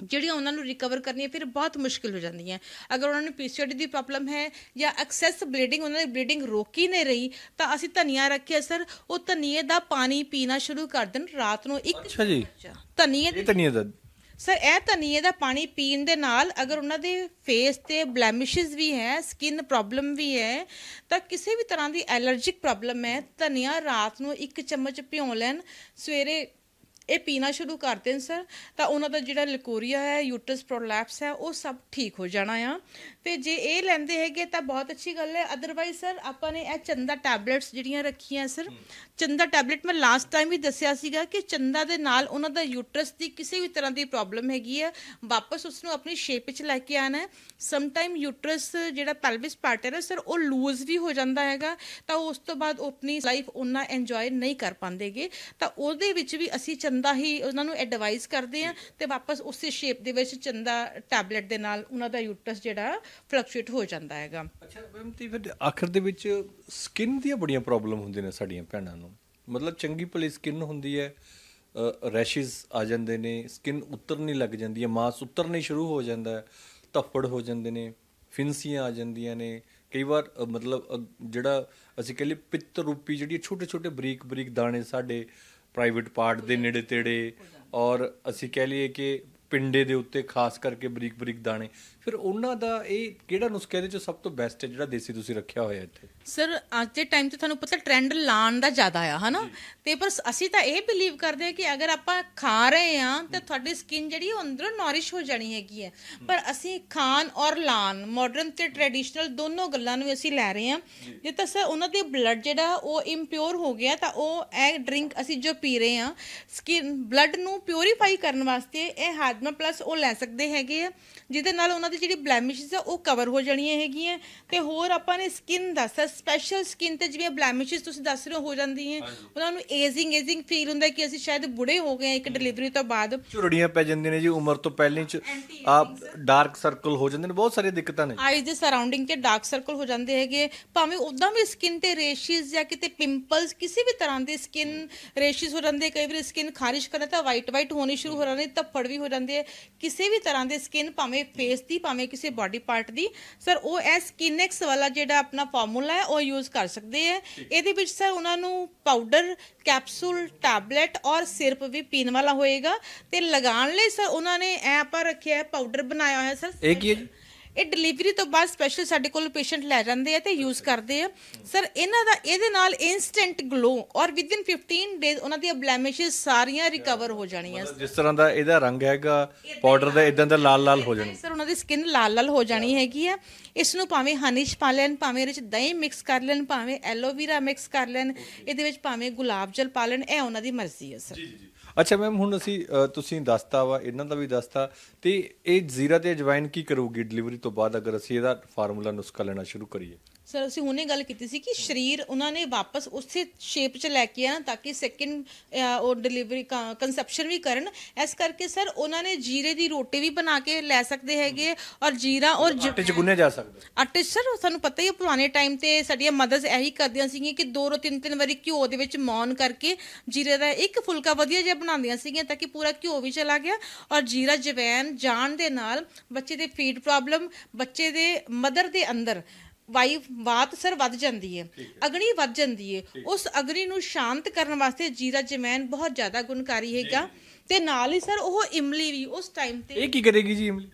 S2: ਜਿਹੜੀਆਂ ਉਹਨਾਂ ਨੂੰ ਰਿਕਵਰ ਕਰਨੀਆਂ ਫਿਰ ਬਹੁਤ ਮੁਸ਼ਕਿਲ ਹੋ ਜਾਂਦੀਆਂ ਅਗਰ ਉਹਨਾਂ ਨੂੰ ਪੀਸੀਓਡੀ ਦੀ ਪ੍ਰੋਬਲਮ ਹੈ ਜਾਂ ਐਕਸੈਸ ਬਲੀਡਿੰਗ ਉਹਨਾਂ ਦੀ ਬਲੀਡਿੰਗ ਰੋਕ ਹੀ ਨਹੀਂ ਰਹੀ ਤਾਂ ਅਸੀਂ ਧਨੀਆ ਰੱਖਿਆ ਸਰ ਉਹ ਧਨੀਏ ਦਾ ਪਾਣੀ ਪੀਣਾ ਸ਼ੁਰੂ ਕਰ ਦੇਣ ਰਾਤ ਨੂੰ ਇੱਕ
S1: ਅੱਛਾ ਜੀ।
S2: ਧਨੀਏ
S1: ਇਹ ਨਹੀਂ ਹੈ
S2: ਸਰ ਇਹ ਧਨੀਏ ਦਾ ਪਾਣੀ ਪੀਣ ਦੇ ਨਾਲ ਅਗਰ ਉਹਨਾਂ ਦੇ ਫੇਸ ਤੇ ਬਲੈਮਿਸ਼ਸ ਵੀ ਹੈ ਸਕਿਨ ਪ੍ਰੋਬਲਮ ਵੀ ਹੈ ਤਾਂ ਕਿਸੇ ਵੀ ਤਰ੍ਹਾਂ ਦੀ ਐਲਰਜਿਕ ਪ੍ਰੋਬਲਮ ਹੈ ਧਨੀਆ ਰਾਤ ਨੂੰ ਇੱਕ ਚਮਚ ਭਿਉਂ ਲੈਣ ਸਵੇਰੇ ਇਹ ਪੀਣਾ ਸ਼ੁਰੂ ਕਰ ਦੇਣ ਸਰ, ਤਾਂ ਉਹਨਾਂ ਦਾ ਜਿਹੜਾ ਲਿਕੋਰੀਆ ਹੈ, ਯੂਟਰਸ ਪ੍ਰੋਲੈਪਸ ਹੈ, ਉਹ ਸਭ ਠੀਕ ਹੋ ਜਾਣਾ ਆ। ਤੇ ਜੇ ਇਹ ਲੈਂਦੇ ਹੈਗੇ ਤਾਂ ਬਹੁਤ ਅੱਛੀ ਗੱਲ ਹੈ। ਅਦਰਵਾਈਜ਼ ਸਰ, ਆਪਾਂ ਨੇ ਇਹ ਚੰਦਾ ਟੈਬਲੇਟਸ ਜਿਹੜੀਆਂ ਰੱਖੀਆਂ ਸਰ ਚੰਦਾ ਟੈਬਲੇਟ ਮੈਂ ਲਾਸਟ ਟਾਈਮ ਵੀ ਦੱਸਿਆ ਸੀਗਾ ਕਿ ਚੰਦਾ ਦੇ ਨਾਲ ਉਹਨਾਂ ਦਾ ਯੂਟਰਸ ਦੀ ਕਿਸੇ ਵੀ ਤਰ੍ਹਾਂ ਦੀ ਪ੍ਰੋਬਲਮ ਹੈਗੀ ਹੈ ਵਾਪਸ ਉਸ ਨੂੰ ਆਪਣੀ ਸ਼ੇਪ ਵਿੱਚ ਲੈ ਕੇ ਆਣਾ ਹੈ। ਸਮ ਟਾਈਮ ਯੂਟਰਸ ਜਿਹੜਾ ਪੈਲਵਿਸ ਪਾਰਟ ਹੈ ਨਾ ਸਰ ਉਹ ਲੂਜ਼ ਵੀ ਹੋ ਜਾਂਦਾ ਹੈਗਾ। ਤਾਂ ਉਸ ਤੋਂ ਬਾਅਦ ਉਹ ਆਪਣੀ ਲਾਈਫ ਉਹਨਾਂ ਇੰਜੋਏ ਨਹੀਂ ਕਰ ਪਾਉਂਦੇਗੇ। ਤਾਂ ਉਹਦੇ ਵਿੱਚ ਵੀ ਅਸੀਂ ਚੰਦਾ ਹੀ ਉਹਨਾਂ ਨੂੰ ਐਡਵਾਈਸ ਕਰਦੇ ਆ ਤੇ ਵਾਪਸ ਉਸੇ ਸ਼ੇਪ ਦੇ ਵਿੱਚ ਚੰਦਾ ਟੈਬਲੇਟ ਦੇ ਨਾਲ ਉਹਨਾਂ ਦਾ ਯੂਟਰਸ ਜਿਹੜਾ ਫਲਕਚੁਏਟ ਹੋ ਜਾਂਦਾ ਹੈਗਾ।
S1: ਅੱਛਾ ਮੈਮ ਤੇ ਫਿਰ ਆਖਰ ਦੇ ਵਿੱਚ ਸਕਿਨ ਦੀਆਂ ਬੜੀਆਂ ਪ੍ਰੋਬਲਮ ਹੁੰਦੀਆਂ ਨੇ ਸਾਡੀਆਂ ਭੈਣਾਂ ਨੂੰ। ਮਤਲਬ ਚੰਗੀ ਭਲੀ ਸਕਿਨ ਹੁੰਦੀ ਹੈ ਰੈਸ਼ਸ ਆ ਜਾਂਦੇ ਨੇ ਸਕਿਨ ਉਤਰਨੀ ਲੱਗ ਜਾਂਦੀ ਹੈ ਮਾਸ ਉਤਰਨੀ ਸ਼ੁਰੂ ਹੋ ਜਾਂਦਾ ਹੈ ਧੱਫੜ ਹੋ ਜਾਂਦੇ ਨੇ ਫਿੰਸੀਆਂ ਆ ਜਾਂਦੀਆਂ ਨੇ ਕਈ ਵਾਰ ਮਤਲਬ ਅ, ਜਿਹੜਾ ਅਸੀਂ ਕਹਿੰਦੇ ਪਿੱਤ ਰੂਪੀ ਜਿਹੜੀ ਛੋਟੇ ਛੋਟੇ ਬਰੀਕ ਬਰੀਕ ਦਾਣੇ ਸਾਡੇ ਪ੍ਰਾਈਵੇਟ ਪਾਰਟ ਦੇ ਨੇੜੇ ਤੇੜੇ ਔਰ ਅਸੀਂ ਕਹਿ ਲਈਏ ਕਿ ਪਿੰਡੇ ਦੇ ਉੱਤੇ ਖਾਸ ਕਰਕੇ ਬਰੀਕ ਬਰੀਕ ਦਾਣੇ। ਫਿਰ ਉਹਨਾਂ ਦਾ ਇਹ ਕਿਹੜਾ ਨੁਸਖਾ ਇਹਦੇ ਚ ਸਭ ਤੋਂ ਬੈਸਟ ਹੈ ਜਿਹੜਾ ਦੇਸੀ ਤੁਸੀਂ ਰੱਖਿਆ ਹੋਇਆ ਇੱਥੇ?
S2: ਸਰ ਅੱਜ ਦੇ ਟਾਈਮ ਤੇ ਤੁਹਾਨੂੰ ਪਤਾ ਟ੍ਰੈਂਡ ਲਾਣ ਦਾ ਜ਼ਿਆਦਾ ਆ ਹਨਾ? ਤੇ ਪਰ ਅਸੀਂ ਤਾਂ ਇਹ ਬਿਲੀਵ ਕਰਦੇ ਹਾਂ ਕਿ ਅਗਰ ਆਪਾਂ ਖਾ ਰਹੇ ਹਾਂ ਤੇ ਤੁਹਾਡੀ ਸਕਿਨ ਜਿਹੜੀ ਉਹ ਅੰਦਰੋਂ ਨੌਰਿਸ਼ ਹੋ ਜਾਣੀ ਹੈਗੀ ਹੈ। ਪਰ ਅਸੀਂ ਖਾਣ ਔਰ ਲਾਣ ਮਾਡਰਨ ਤੇ ਟ੍ਰੈਡੀਸ਼ਨਲ ਦੋਨੋਂ ਗੱਲਾਂ ਨੂੰ ਅਸੀਂ ਲੈ ਰਹੇ ਹਾਂ। ਜੇ। ਤਾਂ ਸਰ ਉਹਨਾਂ ਦੇ ਬਲੱਡ ਜਿਹੜਾ ਉਹ ਇੰਪਿਓਰ ਹੋ ਗਿਆ ਤਾਂ ਉਹ ਇਹ ਡਰਿੰਕ ਅਸੀਂ ਜੋ ਪੀ ਰਹੇ ਹਾਂ ਸਕਿਨ ਬਲੱਡ ਨੂੰ ਪਿਉਰੀਫਾਈ ਕਰਨ ਵਾਸਤੇ ਇਹ ਪਲਾਜ਼ਮਾ ਪਲੱਸ ਉਹ ਲੈ ਸਕਦੇ ਹੈਗੇ ਆ ਜਿਹਦੇ ਨਾਲ ਉਹਨਾਂ ਦੀ ਜਿਹੜੀ ਬਲੈਮਿਸ਼ਸ ਆ ਉਹ ਕਵਰ ਹੋ ਜਾਣੀਆਂ ਹੈਗੀਆਂ। ਤੇ ਹੋਰ ਆਪਾਂ ਨੇ ਸਕਿਨ ਦੱਸਿਆ ਸਪੈਸ਼ਲ ਸਕਿਨ ਤੇ ਜਿਵੇਂ ਬਲੈਮਿਸ਼ਸ ਤੁਸੀਂ ਦੱਸ ਰਹੇ ਹੋ ਹੋ ਜਾਂਦੀਆਂ ਉਹਨਾਂ ਨੂੰ ਏਜਿੰਗ ਏਜਿੰਗ ਫੀਲ ਹੁੰਦਾ ਕਿ ਅਸੀਂ ਸ਼ਾਇਦ ਬੁੜੇ ਹੋ ਗਏ ਇੱਕ ਡਿਲੀਵਰੀ ਤੋਂ ਬਾਅਦ।
S1: ਝੁਰੜੀਆਂ ਪੈ ਜਾਂਦੀਆਂ ਨੇ ਜੀ ਉਮਰ ਤੋਂ ਪਹਿਲਾਂ ਹੀ ਚ ਆ ਡਾਰਕ ਸਰਕਲ ਹੋ ਜਾਂਦੇ ਨੇ ਬਹੁਤ ਸਾਰੀਆਂ ਦਿੱਕਤਾਂ ਨੇ।
S2: ਆਈਜ਼ ਦੇ ਸਰਾਊਂਡਿੰਗ ਤੇ ਡਾਰਕ ਸਰਕਲ ਹੋ ਜਾਂਦੇ ਹੈਗੇ ਭਾਵੇਂ ਉਦਾਂ ਵੀ ਸਕਿਨ ਤੇ ਰੇਸ਼ਿਸ ਜਾਂ ਕਿਤੇ ਪਿੰਪਲਸ ਕਿਸੇ ਵੀ ਤਰ੍ਹਾਂ ਦੇ ਸਕਿਨ ਰੇਸ਼ਿਸ ਹੋ ਜਾਂਦੇ ਕਈ ਵਾਰ ਸਕਿਨ ਖਾਰਿਸ਼ ਕਰੇ ਤਾਂ ਵਾਈਟ ਵਾਈਟ ਹੋਣੀ ਸ਼ੁਰੂ ਹੋ ਜਾਂਦੀ ਧੱਫੜ ਵੀ ਹੋ ਜਾਂਦੇ ਆ ਕਿਸੇ ਵੀ ਤਰ੍ਹਾਂ ਦੇ ਸਕਿਨ ਭਾਵੇਂ ਫੇਸ ਦੀ ਭਾਵੇਂ ਕਿਸੇ ਬਾਡੀ ਪਾਰਟ ਦੀ ਸਰ ਉਹ ਐ ਸਕਿਨਐਕਸ ਵਾਲਾ ਜਿਹੜਾ ਆਪਣਾ ਫਾਰਮੂਲਾ ਹੈ ਉਹ ਯੂਜ਼ ਕਰ ਸਕਦੇ ਆ। ਇਹਦੇ ਵਿੱਚ ਸਰ ਉਹਨਾਂ ਨੂੰ ਪਾਊਡਰ ਕੈਪਸੂਲ ਟੈਬਲੇਟ ਔਰ ਸਿਰਪ ਵੀ ਪੀਣ ਵਾਲਾ ਹੋਏਗਾ। ਤੇ ਲਗਾਉਣ ਲਈ ਸਰ ਉਹਨਾਂ ਨੇ ਐ ਆਪਾਂ ਰੱਖਿਆ ਹੈ ਪਾਊਡਰ ਬਣਾਇਆ ਹੋਇਆ ਸਰ
S1: ਇਹ ਕੀ ਹੈ ਜੀ?
S2: ਇਹ ਡਿਲੀਵਰੀ ਤੋਂ ਬਾਅਦ ਸਪੈਸ਼ਲ ਸਾਡੇ ਕੋਲ ਪੇਸ਼ੈਂਟ ਲੈ ਜਾਂਦੇ ਆ ਤੇ ਯੂਜ਼ ਕਰਦੇ ਆ। ਸਰ ਇਹਨਾਂ ਦਾ ਇਹਦੇ ਨਾਲ ਇਨਸਟੈਂਟ ਗਲੋ ਔਰ ਵਿਦਿਨ 15 ਡੇਜ਼ ਉਹਨਾਂ ਦੀਆਂ ਬਲੈਮਿਸ਼ਸ ਸਾਰੀਆਂ ਰਿਕਵਰ ਹੋ ਜਾਣੀਆਂ।
S1: ਜਿਸ ਤਰ੍ਹਾਂ ਦਾ ਇਹਦਾ ਰੰਗ ਹੈਗਾ ਪਾਊਡਰ ਦਾ ਇਦਾਂ ਦਾ ਲਾਲ ਲਾਲ ਹੋ ਜਾਣਾ।
S2: ਸਰ ਉਹਨਾਂ ਦੀ ਸਕਿਨ ਲਾਲ ਲਾਲ ਹੋ ਜਾਣੀ ਹੈਗੀ ਆ। ਇਸ ਨੂੰ ਭਾਵੇਂ ਹਨੀਸ਼ ਪਾ ਲੈਣ ਭਾਵੇਂ ਇਹਦੇ ਵਿੱਚ ਦਹੀਂ ਮਿਕਸ ਕਰ ਲੈਣ ਭਾਵੇਂ ਐਲੋਵੀਰਾ ਮਿਕਸ ਕਰ ਲੈਣ ਇਹਦੇ ਵਿੱਚ ਭਾਵੇਂ ਗੁਲਾਬ ਜਲ ਪਾ ਲੈਣ ਇਹ ਉਹਨਾਂ ਦੀ ਮਰਜ਼ੀ ਹੈ ਸਰ
S1: ਅੱਛਾ ਮੈਮ, ਹੁਣ ਅਸੀਂ ਤੁਸੀਂ ਦੱਸਤਾ ਵਾ, ਇਹਨਾਂ ਦਾ ਵੀ ਦੱਸਤਾ, ਤੇ ਇਹ ਜ਼ੀਰਾ ਤੇ ਅਜਵਾਇਨ ਕੀ ਕਰੂਗੀ ਡਿਲੀਵਰੀ ਤੋਂ ਬਾਅਦ, ਅਗਰ ਅਸੀਂ ਇਹਦਾ ਫਾਰਮੂਲਾ ਨੁਸਖਾ ਲੈਣਾ ਸ਼ੁਰੂ ਕਰੀਏ?
S2: ਸਰ ਅਸੀਂ ਹੁਣੇ ਗੱਲ ਕੀਤੀ ਸੀ ਕਿ ਸਰੀਰ ਉਹਨਾਂ ਨੇ ਵਾਪਸ ਉਸੇ ਸ਼ੇਪ 'ਚ ਲੈ ਕੇ ਆਣਾ ਤਾਂ ਕਿ ਸੈਕਿੰਡ ਉਹ ਡਿਲੀਵਰੀ ਕੰਸੈਪਸ਼ਨ ਵੀ ਕਰਨ। ਇਸ ਕਰਕੇ ਸਰ ਉਹਨਾਂ ਨੇ ਜੀਰੇ ਦੀ ਰੋਟੀ ਵੀ ਬਣਾ ਕੇ ਲੈ ਸਕਦੇ ਹੈਗੇ ਔਰ ਜੀਰਾ ਔਰ ਜ-
S1: ਆਟੇ ਚ ਗੁੰਨਿਆ ਜਾ ਸਕਦਾ।
S2: ਆਟੇ ਸਰ ਸਾਨੂੰ ਪਤਾ ਹੀ ਹੈ ਪੁਰਾਣੇ ਟਾਈਮ ਤੇ ਸਾਡੀਆਂ ਮਦਰਸ ਇਹੀ ਕਰਦੀਆਂ ਸੀਗੀਆਂ ਕਿ ਦੋ ਰੋ ਤਿੰਨ ਤਿੰਨ ਵਾਰੀ ਘਿਓ ਦੇ ਵਿੱਚ ਮੌਨ ਕਰਕੇ ਜੀਰੇ ਦਾ ਇੱਕ ਫੁਲਕਾ ਵਧੀਆ ਜਿਹਾ ਬਣਾਉਂਦੀਆਂ ਸੀਗੀਆਂ ਤਾਂ ਕਿ ਪੂਰਾ ਘਿਓ ਵੀ ਚਲਾ ਗਿਆ ਔਰ ਜੀਰਾ ਜਵੈਨ ਜਾਣ ਦੇ ਨਾਲ ਬੱਚੇ ਦੇ ਫੀਡ ਪ੍ਰੋਬਲਮ ਬੱਚੇ ਦੇ ਮਦਰ ਦੇ ਅੰਦਰ ਵਾਈ ਬਾਤ ਸਰ ਵੱਧ ਜਾਂਦੀ ਹੈ ਅਗਨੀ ਵੱਧ ਜਾਂਦੀ ਹੈ। ਉਸ ਅਗਨੀ ਨੂੰ ਸ਼ਾਂਤ ਕਰਨ ਵਾਸਤੇ ਜੀਰਾ ਜਵੈਨ ਬਹੁਤ ਜ਼ਿਆਦਾ ਗੁਣਕਾਰੀ ਹੈਗਾ। ਤੇ ਨਾਲ ਹੀ ਸਰ ਉਹ ਇਮਲੀ ਵੀ ਉਸ ਟਾਈਮ ਤੇ
S1: ਇਹ ਕੀ ਕਰੇਗੀ ਜੀ ਇਮਲੀ?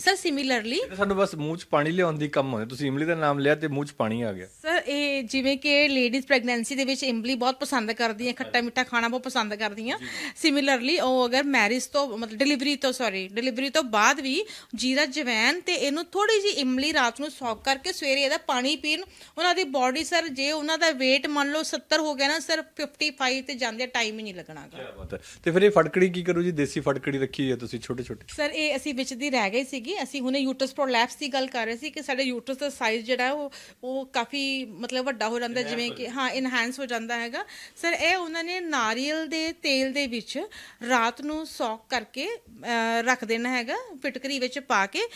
S2: ਸਰ ਸਿਮਿਲਰਲੀ
S1: ਇਹ ਤਾਂ ਸਾਨੂੰ ਬਸ ਮੂੰਹ ਚ ਪਾਣੀ ਲਿਆਉਣ ਦੀ ਕੰਮ ਹੋਇਆ ਤੁਸੀਂ ਇਮਲੀ ਦਾ ਨਾਮ ਲਿਆ ਤੇ ਮੂੰਹ ਚ ਪਾਣੀ ਆ ਗਿਆ।
S2: ਸਰ ਇਹ ਜਿਵੇਂ ਕਿ ਲੇਡੀਜ਼ ਪ੍ਰੈਗਨੈਂਸੀ ਦੇ ਵਿੱਚ ਇਮਲੀ ਬਹੁਤ ਪਸੰਦ ਕਰਦੀਆਂ ਖੱਟਾ ਮਿੱਠਾ ਖਾਣਾ ਬਹੁਤ ਪਸੰਦ ਕਰਦੀਆਂ। ਸਿਮਿਲਰਲੀ ਉਹ ਅਗਰ ਮੈਰਿਜ ਤੋਂ ਮਤਲਬ ਡਿਲੀਵਰੀ ਤੋਂ ਸੌਰੀ ਡਿਲੀਵਰੀ ਤੋਂ ਬਾਅਦ ਵੀ ਜੀਰਾ ਜਵੈਨ ਤੇ ਇਹਨੂੰ ਥੋੜੀ ਜੀ ਇਮਲੀ ਰਾਤ ਨੂੰ ਸੌਕ ਕਰਕੇ ਸਵੇਰੇ ਇਹਦਾ ਪਾਣੀ ਪੀਣ। ਉਹਨਾਂ ਦੀ ਬਾਡੀ ਸਰ ਜੇ ਉਹਨਾਂ ਦਾ weight ਮੰਨ ਲਓ 70 ਹੋ ਗਿਆ ਨਾ ਸਰ 55 ਤੇ ਜਾਂਦੇ ਟਾਈਮ ਹੀ ਨਹੀਂ ਲੱਗਣਾਗਾ
S1: ਤੇ ਫਿਰ ਇਹ ਫਟਕੜੀ ਕੀ ਕਰੂ ਜੀ? ਦੇਸੀ ਫਟਕੜੀ ਰੱਖੀ ਹੋਈ ਹੈ ਤੁਸੀਂ ਛੋਟੇ ਛੋਟੇ
S2: ਸਰ ਇਹ ਅਸੀਂ ਵਿੱਚ ਦੀ ਰਹਿ ਗਏ ਸੀਗੀ। ਅਸੀਂ ਹੁਣੇ ਯੂਟਰਸ ਪ੍ਰੋਲੈਪਸ ਦੀ ਗੱਲ ਕਰ ਰਹੇ ਸੀ ਕਿ ਸਾਡੇ ਯੂਟਰਸ ਦਾ ਸਾਈਜ਼ ਜਿਹੜਾ ਉਹ ਉਹ ਕਾਫੀ ਮਤਲਬ ਵੱਡਾ ਹੋ ਜਾਂਦਾ ਜਿਵੇਂ ਕਿ ਹਾਂ ਇਨਹੈਂਸ ਹੋ ਜਾਂਦਾ ਹੈਗਾ। ਸਰ ਇਹ ਉਹਨਾਂ ਨੇ ਨਾਰੀਅਲ ਦੇ ਤੇਲ ਦੇ ਵਿੱਚ ਰਾਤ ਨੂੰ ਸੌਕ ਕਰਕੇ ਰੱਖ ਦੇਣਾ ਹੈਗਾ ਫਿਟਕਰੀ ਵਿੱਚ ਪਾ ਕੇ।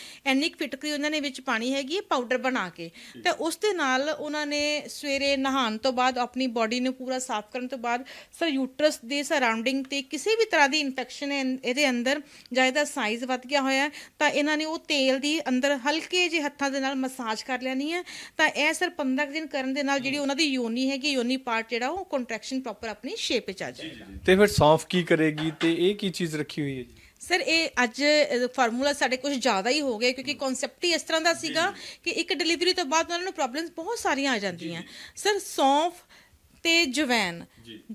S2: ਕੁ ਫਿਟਕਰੀ ਉਹਨਾਂ ਨੇ ਵਿੱਚ ਪਾਣੀ ਹੈਗੀ ਪਾਊਡਰ ਬਣਾ ਕੇ। ਤੇ ਉਸ ਦੇ ਨਾਲ ਉਹਨਾਂ ਨੇ ਸਵੇਰੇ ਨਹਾਉਣ ਤੋਂ ਬਾਅਦ ਆਪਣੀ ਬਾਡੀ ਨੂੰ ਪੂਰਾ ਸਾਫ਼ ਕਰਨ ਤੋਂ ਬਾਅਦ ਸਰ ਯੂਟਰਸ ਦੇ ਸਰਾਊਂਡਿੰਗ ਤੇ ਕਿਸੇ ਵੀ ਤਰ੍ਹਾਂ ਦੀ ਇਨਫੈਕਸ਼ਨ ਇਹਦੇ ਅੰਦਰ ਜਾਂ ਇਹਦਾ ਸਾਈਜ਼ ਵੱਧ ਗਿਆ ਹੋਇਆ ਤਾਂ ਇਹਨਾਂ ਨੇ ਉਹ ਤੇਲ ਦੀ ਅੰਦਰ ਹਲਕੇ ਜਿਹੇ ਹੱਥਾਂ ਦੇ ਨਾਲ ਮਸਾਜ ਕਰ ਲੈਣੀ ਹੈ ਤਾਂ ਇਹ ਸਰ 15 ਕੁ ਦਿਨ ਕਰਨ ਦੇ ਨਾਲ ਜਿਹੜੀ ਉਹਨਾਂ ਦੀ ਯੋਨੀ ਹੈਗੀ ਯੋਨੀ ਪਾਰਟ ਜਿਹੜਾ ਉਹ ਕੰਟਰੈਕਸ਼ਨ ਪ੍ਰੋਪਰ ਆਪਣੀ ਸ਼ੇਪ ਵਿੱਚ ਆ ਜਾਏਗਾ।
S1: ਤੇ ਫਿਰ ਸੌਂਫ ਕੀ ਕਰੇਗੀ ਤੇ ਇਹ ਕੀ ਚੀਜ਼ ਰੱਖੀ ਹੋਈ ਹੈ ਜੀ?
S2: ਸਰ ਇਹ ਅੱਜ ਫਾਰਮੂਲਾ ਸਾਡੇ ਕੁਝ ਜ਼ਿਆਦਾ ਹੀ ਹੋ ਗਿਆ ਕਿਉਂਕਿ ਕਨਸੈਪਟ ਹੀ ਇਸ ਤਰ੍ਹਾਂ ਦਾ ਸੀਗਾ ਕਿ ਇੱਕ ਡਿਲੀਵਰੀ ਤੋਂ ਬਾਅਦ ਉਹਨਾਂ ਨੂੰ ਪ੍ਰੋਬਲਮਸ ਬਹੁਤ ਸਾਰੀਆਂ ਆ ਜਾਂਦੀਆਂ। ਸਰ ਸੌਂਫ ਤੇ ਜਵੈਨ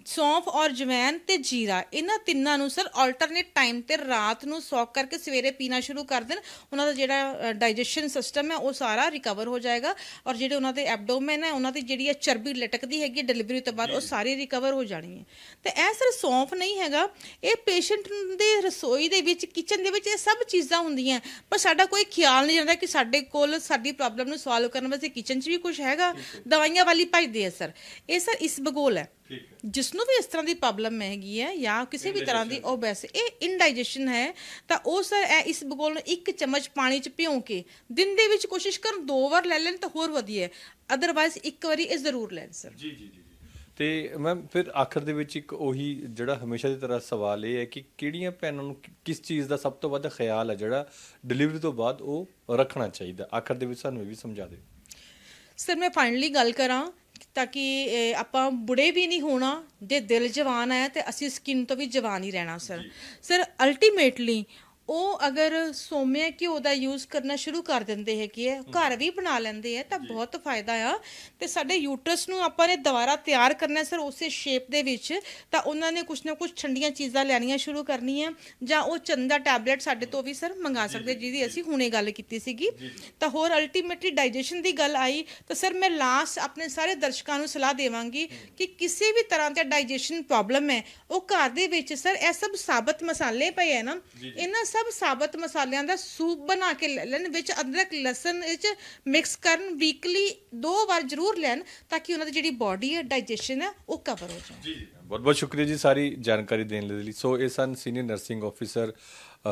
S2: ਸੌਂਫ ਔਰ ਜਵੈਨ ਤੇ ਜੀਰਾ ਇਹਨਾਂ ਤਿੰਨਾਂ ਨੂੰ ਸਰ ਆਲਟਰਨੇਟ ਟਾਈਮ ਤੇ ਰਾਤ ਨੂੰ ਸੌਕ ਕਰਕੇ ਸਵੇਰੇ ਪੀਣਾ ਸ਼ੁਰੂ ਕਰ ਦੇਣ। ਉਹਨਾਂ ਦਾ ਜਿਹੜਾ ਡਾਈਜੈਸ਼ਨ ਸਿਸਟਮ ਹੈ ਉਹ ਸਾਰਾ ਰਿਕਵਰ ਹੋ ਜਾਏਗਾ ਔਰ ਜਿਹੜੇ ਉਹਨਾਂ ਦੇ ਐਬਡੋਮਨ ਹੈ ਉਹਨਾਂ ਦੀ ਜਿਹੜੀ ਇਹ ਚਰਬੀ ਲਟਕਦੀ ਹੈਗੀ ਡਿਲੀਵਰੀ ਤੋਂ ਬਾਅਦ ਉਹ ਸਾਰੀ ਰਿਕਵਰ ਹੋ ਜਾਣੀ ਹੈ। ਤੇ ਇਹ ਸਰ ਸੌਂਫ ਨਹੀਂ ਹੈਗਾ ਇਹ ਪੇਸ਼ੈਂਟ ਦੇ ਰਸੋਈ ਦੇ ਵਿੱਚ ਕਿਚਨ ਦੇ ਵਿੱਚ ਇਹ ਸਭ ਚੀਜ਼ਾਂ ਹੁੰਦੀਆਂ ਪਰ ਸਾਡਾ ਕੋਈ ਖਿਆਲ ਨਹੀਂ ਜਾਂਦਾ ਕਿ ਸਾਡੇ ਕੋਲ ਸਾਡੀ ਪ੍ਰੋਬਲਮ ਨੂੰ ਸੋਲਵ ਕਰਨ ਵਾਸਤੇ ਕਿਚਨ 'ਚ ਵੀ ਕੁਝ ਹੈਗਾ। ਦਵਾਈਆਂ ਵਾਲੀ ਭਜਦੇ ਆ ਸਰ ਇਹ ਸਰ ਇਸ ਬਗੋਲ ਹੈ। ਜਿਸ ਨੂੰ ਵੀ ਇਸ ਤਰ੍ਹਾਂ ਦੀ ਪ੍ਰੋਬਲਮ ਹੈਗੀ ਹੈ ਜਾਂ ਕਿਸੇ ਵੀ ਤਰ੍ਹਾਂ ਦੀ ਓਬੈਸ ਇਹ ਇਨਡਾਈਜੈਸ਼ਨ ਹੈ ਤਾਂ ਉਹ ਸਰ ਇਹ ਇਸ ਬਗੋਲ ਨੂੰ ਇੱਕ ਚਮਚ ਪਾਣੀ 'ਚ ਭਿਉਂ ਕੇ ਦਿਨ ਦੇ ਵਿੱਚ ਕੋਸ਼ਿਸ਼ ਕਰਨ ਦੋ ਵਾਰ ਲੈ ਲੈਣ ਤਾਂ ਹੋਰ ਵਧੀਆ ਹੈ। ਅਦਰਵਾਈਜ਼ ਇੱਕ ਵਾਰੀ ਇਹ ਜ਼ਰੂਰ ਲੈਣ ਸਰ।
S1: ਜੀ ਜੀ ਜੀ ਤੇ ਮੈਮ ਫਿਰ ਆਖਰ ਦੇ ਵਿੱਚ ਇੱਕ ਉਹੀ ਜਿਹੜਾ ਹਮੇਸ਼ਾ ਦੀ ਤਰ੍ਹਾਂ ਸਵਾਲ ਇਹ ਹੈ ਕਿ ਕਿਹੜੀਆਂ ਭੈਣਾਂ ਨੂੰ ਕਿ- ਕਿਸ ਚੀਜ਼ ਦਾ ਸਭ ਤੋਂ ਵੱਧ ਖਿਆਲ ਹੈ ਜਿਹੜਾ ਡਿਲੀਵਰੀ ਤੋਂ ਬਾਅਦ ਉਹ ਰੱਖਣਾ ਚਾਹੀਦਾ? ਆਖਰ ਦੇ ਵਿੱਚ ਸਾਨੂੰ ਇਹ ਵੀ ਸਮਝਾ ਦਿਓ।
S2: ਸਰ ਮੈਂ ਫਾਈਨਲੀ ਗੱਲ ਕਰਾਂ ਤਾਂ ਕਿ ਆਪਾਂ ਬੁੜੇ ਵੀ ਨਹੀਂ ਹੋਣਾ ਜੇ ਦਿਲ ਜਵਾਨ ਹੈ ਤੇ ਅਸੀਂ ਸਕਿਨ ਤੋਂ ਵੀ ਜਵਾਨ ਹੀ ਰਹਿਣਾ ਸਰ ਸਰ ਅਲਟੀਮੇਟਲੀ ਉਹ ਅਗਰ ਸੋਮਿਆ ਘਿਓ ਦਾ ਯੂਜ਼ ਕਰਨਾ ਸ਼ੁਰੂ ਕਰ ਦਿੰਦੇ ਹੈਗੇ ਆ ਘਰ ਵੀ ਬਣਾ ਲੈਂਦੇ ਆ ਤਾਂ ਬਹੁਤ ਫਾਇਦਾ ਆ। ਤੇ ਸਾਡੇ ਯੂਟਰਸ ਨੂੰ ਆਪਾਂ ਨੇ ਦੁਬਾਰਾ ਤਿਆਰ ਕਰਨਾ ਸਰ ਉਸੇ ਸ਼ੇਪ ਦੇ ਵਿੱਚ ਤਾਂ ਉਹਨਾਂ ਨੇ ਕੁਝ ਨਾ ਕੁਝ ਠੰਡੀਆਂ ਚੀਜ਼ਾਂ ਲੈਣੀਆਂ ਸ਼ੁਰੂ ਕਰਨੀਆਂ। ਜਾਂ ਉਹ ਚੰਦਾ ਟੈਬਲੇਟ ਸਾਡੇ ਤੋਂ ਵੀ ਸਰ ਮੰਗਾ ਸਕਦੇ ਜਿਹਦੀ ਅਸੀਂ ਹੁਣੇ ਗੱਲ ਕੀਤੀ ਸੀਗੀ। ਤਾਂ ਹੋਰ ਅਲਟੀਮੇਟਲੀ ਡਾਈਜੈਸ਼ਨ ਦੀ ਗੱਲ ਆਈ ਤਾਂ ਸਰ ਮੈਂ ਲਾਸਟ ਆਪਣੇ ਸਾਰੇ ਦਰਸ਼ਕਾਂ ਨੂੰ ਸਲਾਹ ਦੇਵਾਂਗੀ ਕਿ ਕਿਸੇ ਵੀ ਤਰ੍ਹਾਂ ਦਾ ਡਾਈਜੈਸ਼ਨ ਪ੍ਰੋਬਲਮ ਹੈ ਉਹ ਘਰ ਦੇ ਵਿੱਚ ਸਰ ਇਹ ਸਭ ਸਾਬਤ ਮਸਾਲੇ ਪਏ ਹੈ ਨਾ ਇਹਨਾਂ ਸਭ ਸਾਬਤ ਮਸਾਲਿਆਂ ਦਾ ਸੂਪ ਬਣਾ ਕੇ ਲੈ ਲੈਣ, ਵਿੱਚ ਅਦਰਕ, ਲਸਣ ਵਿੱਚ ਮਿਕਸ ਕਰਨ ਵੀਕਲੀ ਦੋ ਵਾਰ ਜ਼ਰੂਰ ਲੈਣ ਤਾਂ ਕਿ ਉਹਨਾਂ ਦੀ ਜਿਹੜੀ ਬਾਡੀ ਹੈ ਡਾਈਜੈਸ਼ਨ ਹੈ, ਉਹ ਕਵਰ ਹੋ ਜਾਏ।
S1: ਜੀ ਬਹੁਤ ਬਹੁਤ ਸ਼ੁਕਰੀਆ ਜੀ ਸਾਰੀ ਜਾਣਕਾਰੀ ਦੇਣ ਲਈ ਸੋ ਇਹ ਸਨ senior nursing officer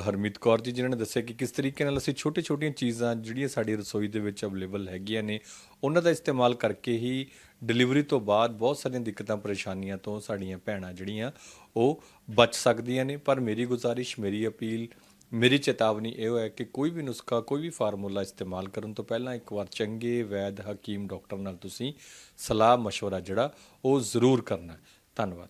S1: Harmeet Kaur ji, ਜਿਨ੍ਹਾਂ ਨੇ ਦੱਸਿਆ ਕਿ ਕਿਸ ਤਰੀਕੇ ਨਾਲ ਅਸੀਂ ਛੋਟੇ-ਛੋਟੀਆਂ ਚੀਜ਼ਾਂ ਜਿਹੜੀਆਂ ਸਾਡੀ ਰਸੋਈ ਦੇ ਵਿੱਚ ਅਵੇਲੇਬਲ ਹੈਗੀਆਂ ਨੇ, ਉਹਨਾਂ ਦਾ ਇਸਤੇਮਾਲ ਕਰਕੇ ਹੀ ਡਿਲੀਵਰੀ ਤੋਂ ਬਾਅਦ ਬਹੁਤ ਸਾਰੀਆਂ ਦਿੱਕਤਾਂ, ਪਰੇਸ਼ਾਨੀਆਂ ਤੋਂ ਸਾਡੀਆਂ ਭੈਣਾਂ ਜਿਹੜੀਆਂ, ਉਹ ਬਚ ਸਕਦੀਆਂ ਨੇ। ਪਰ ਮੇਰੀ ਗੁਜ਼ਾਰਿਸ਼, ਮੇਰੀ ਅਪੀਲ ਮੇਰੀ ਚੇਤਾਵਨੀ ਇਹ ਹੈ ਕਿ ਕੋਈ ਵੀ ਨੁਸਖਾ ਕੋਈ ਵੀ ਫਾਰਮੂਲਾ ਇਸਤੇਮਾਲ ਕਰਨ ਤੋਂ ਪਹਿਲਾਂ ਇੱਕ ਵਾਰ ਚੰਗੇ ਵੈਦ ਹਕੀਮ ਡਾਕਟਰ ਨਾਲ ਤੁਸੀਂ ਸਲਾਹ مشورہ ਜਿਹੜਾ ਉਹ ਜ਼ਰੂਰ ਕਰਨਾ ਹੈ। ਧੰਨਵਾਦ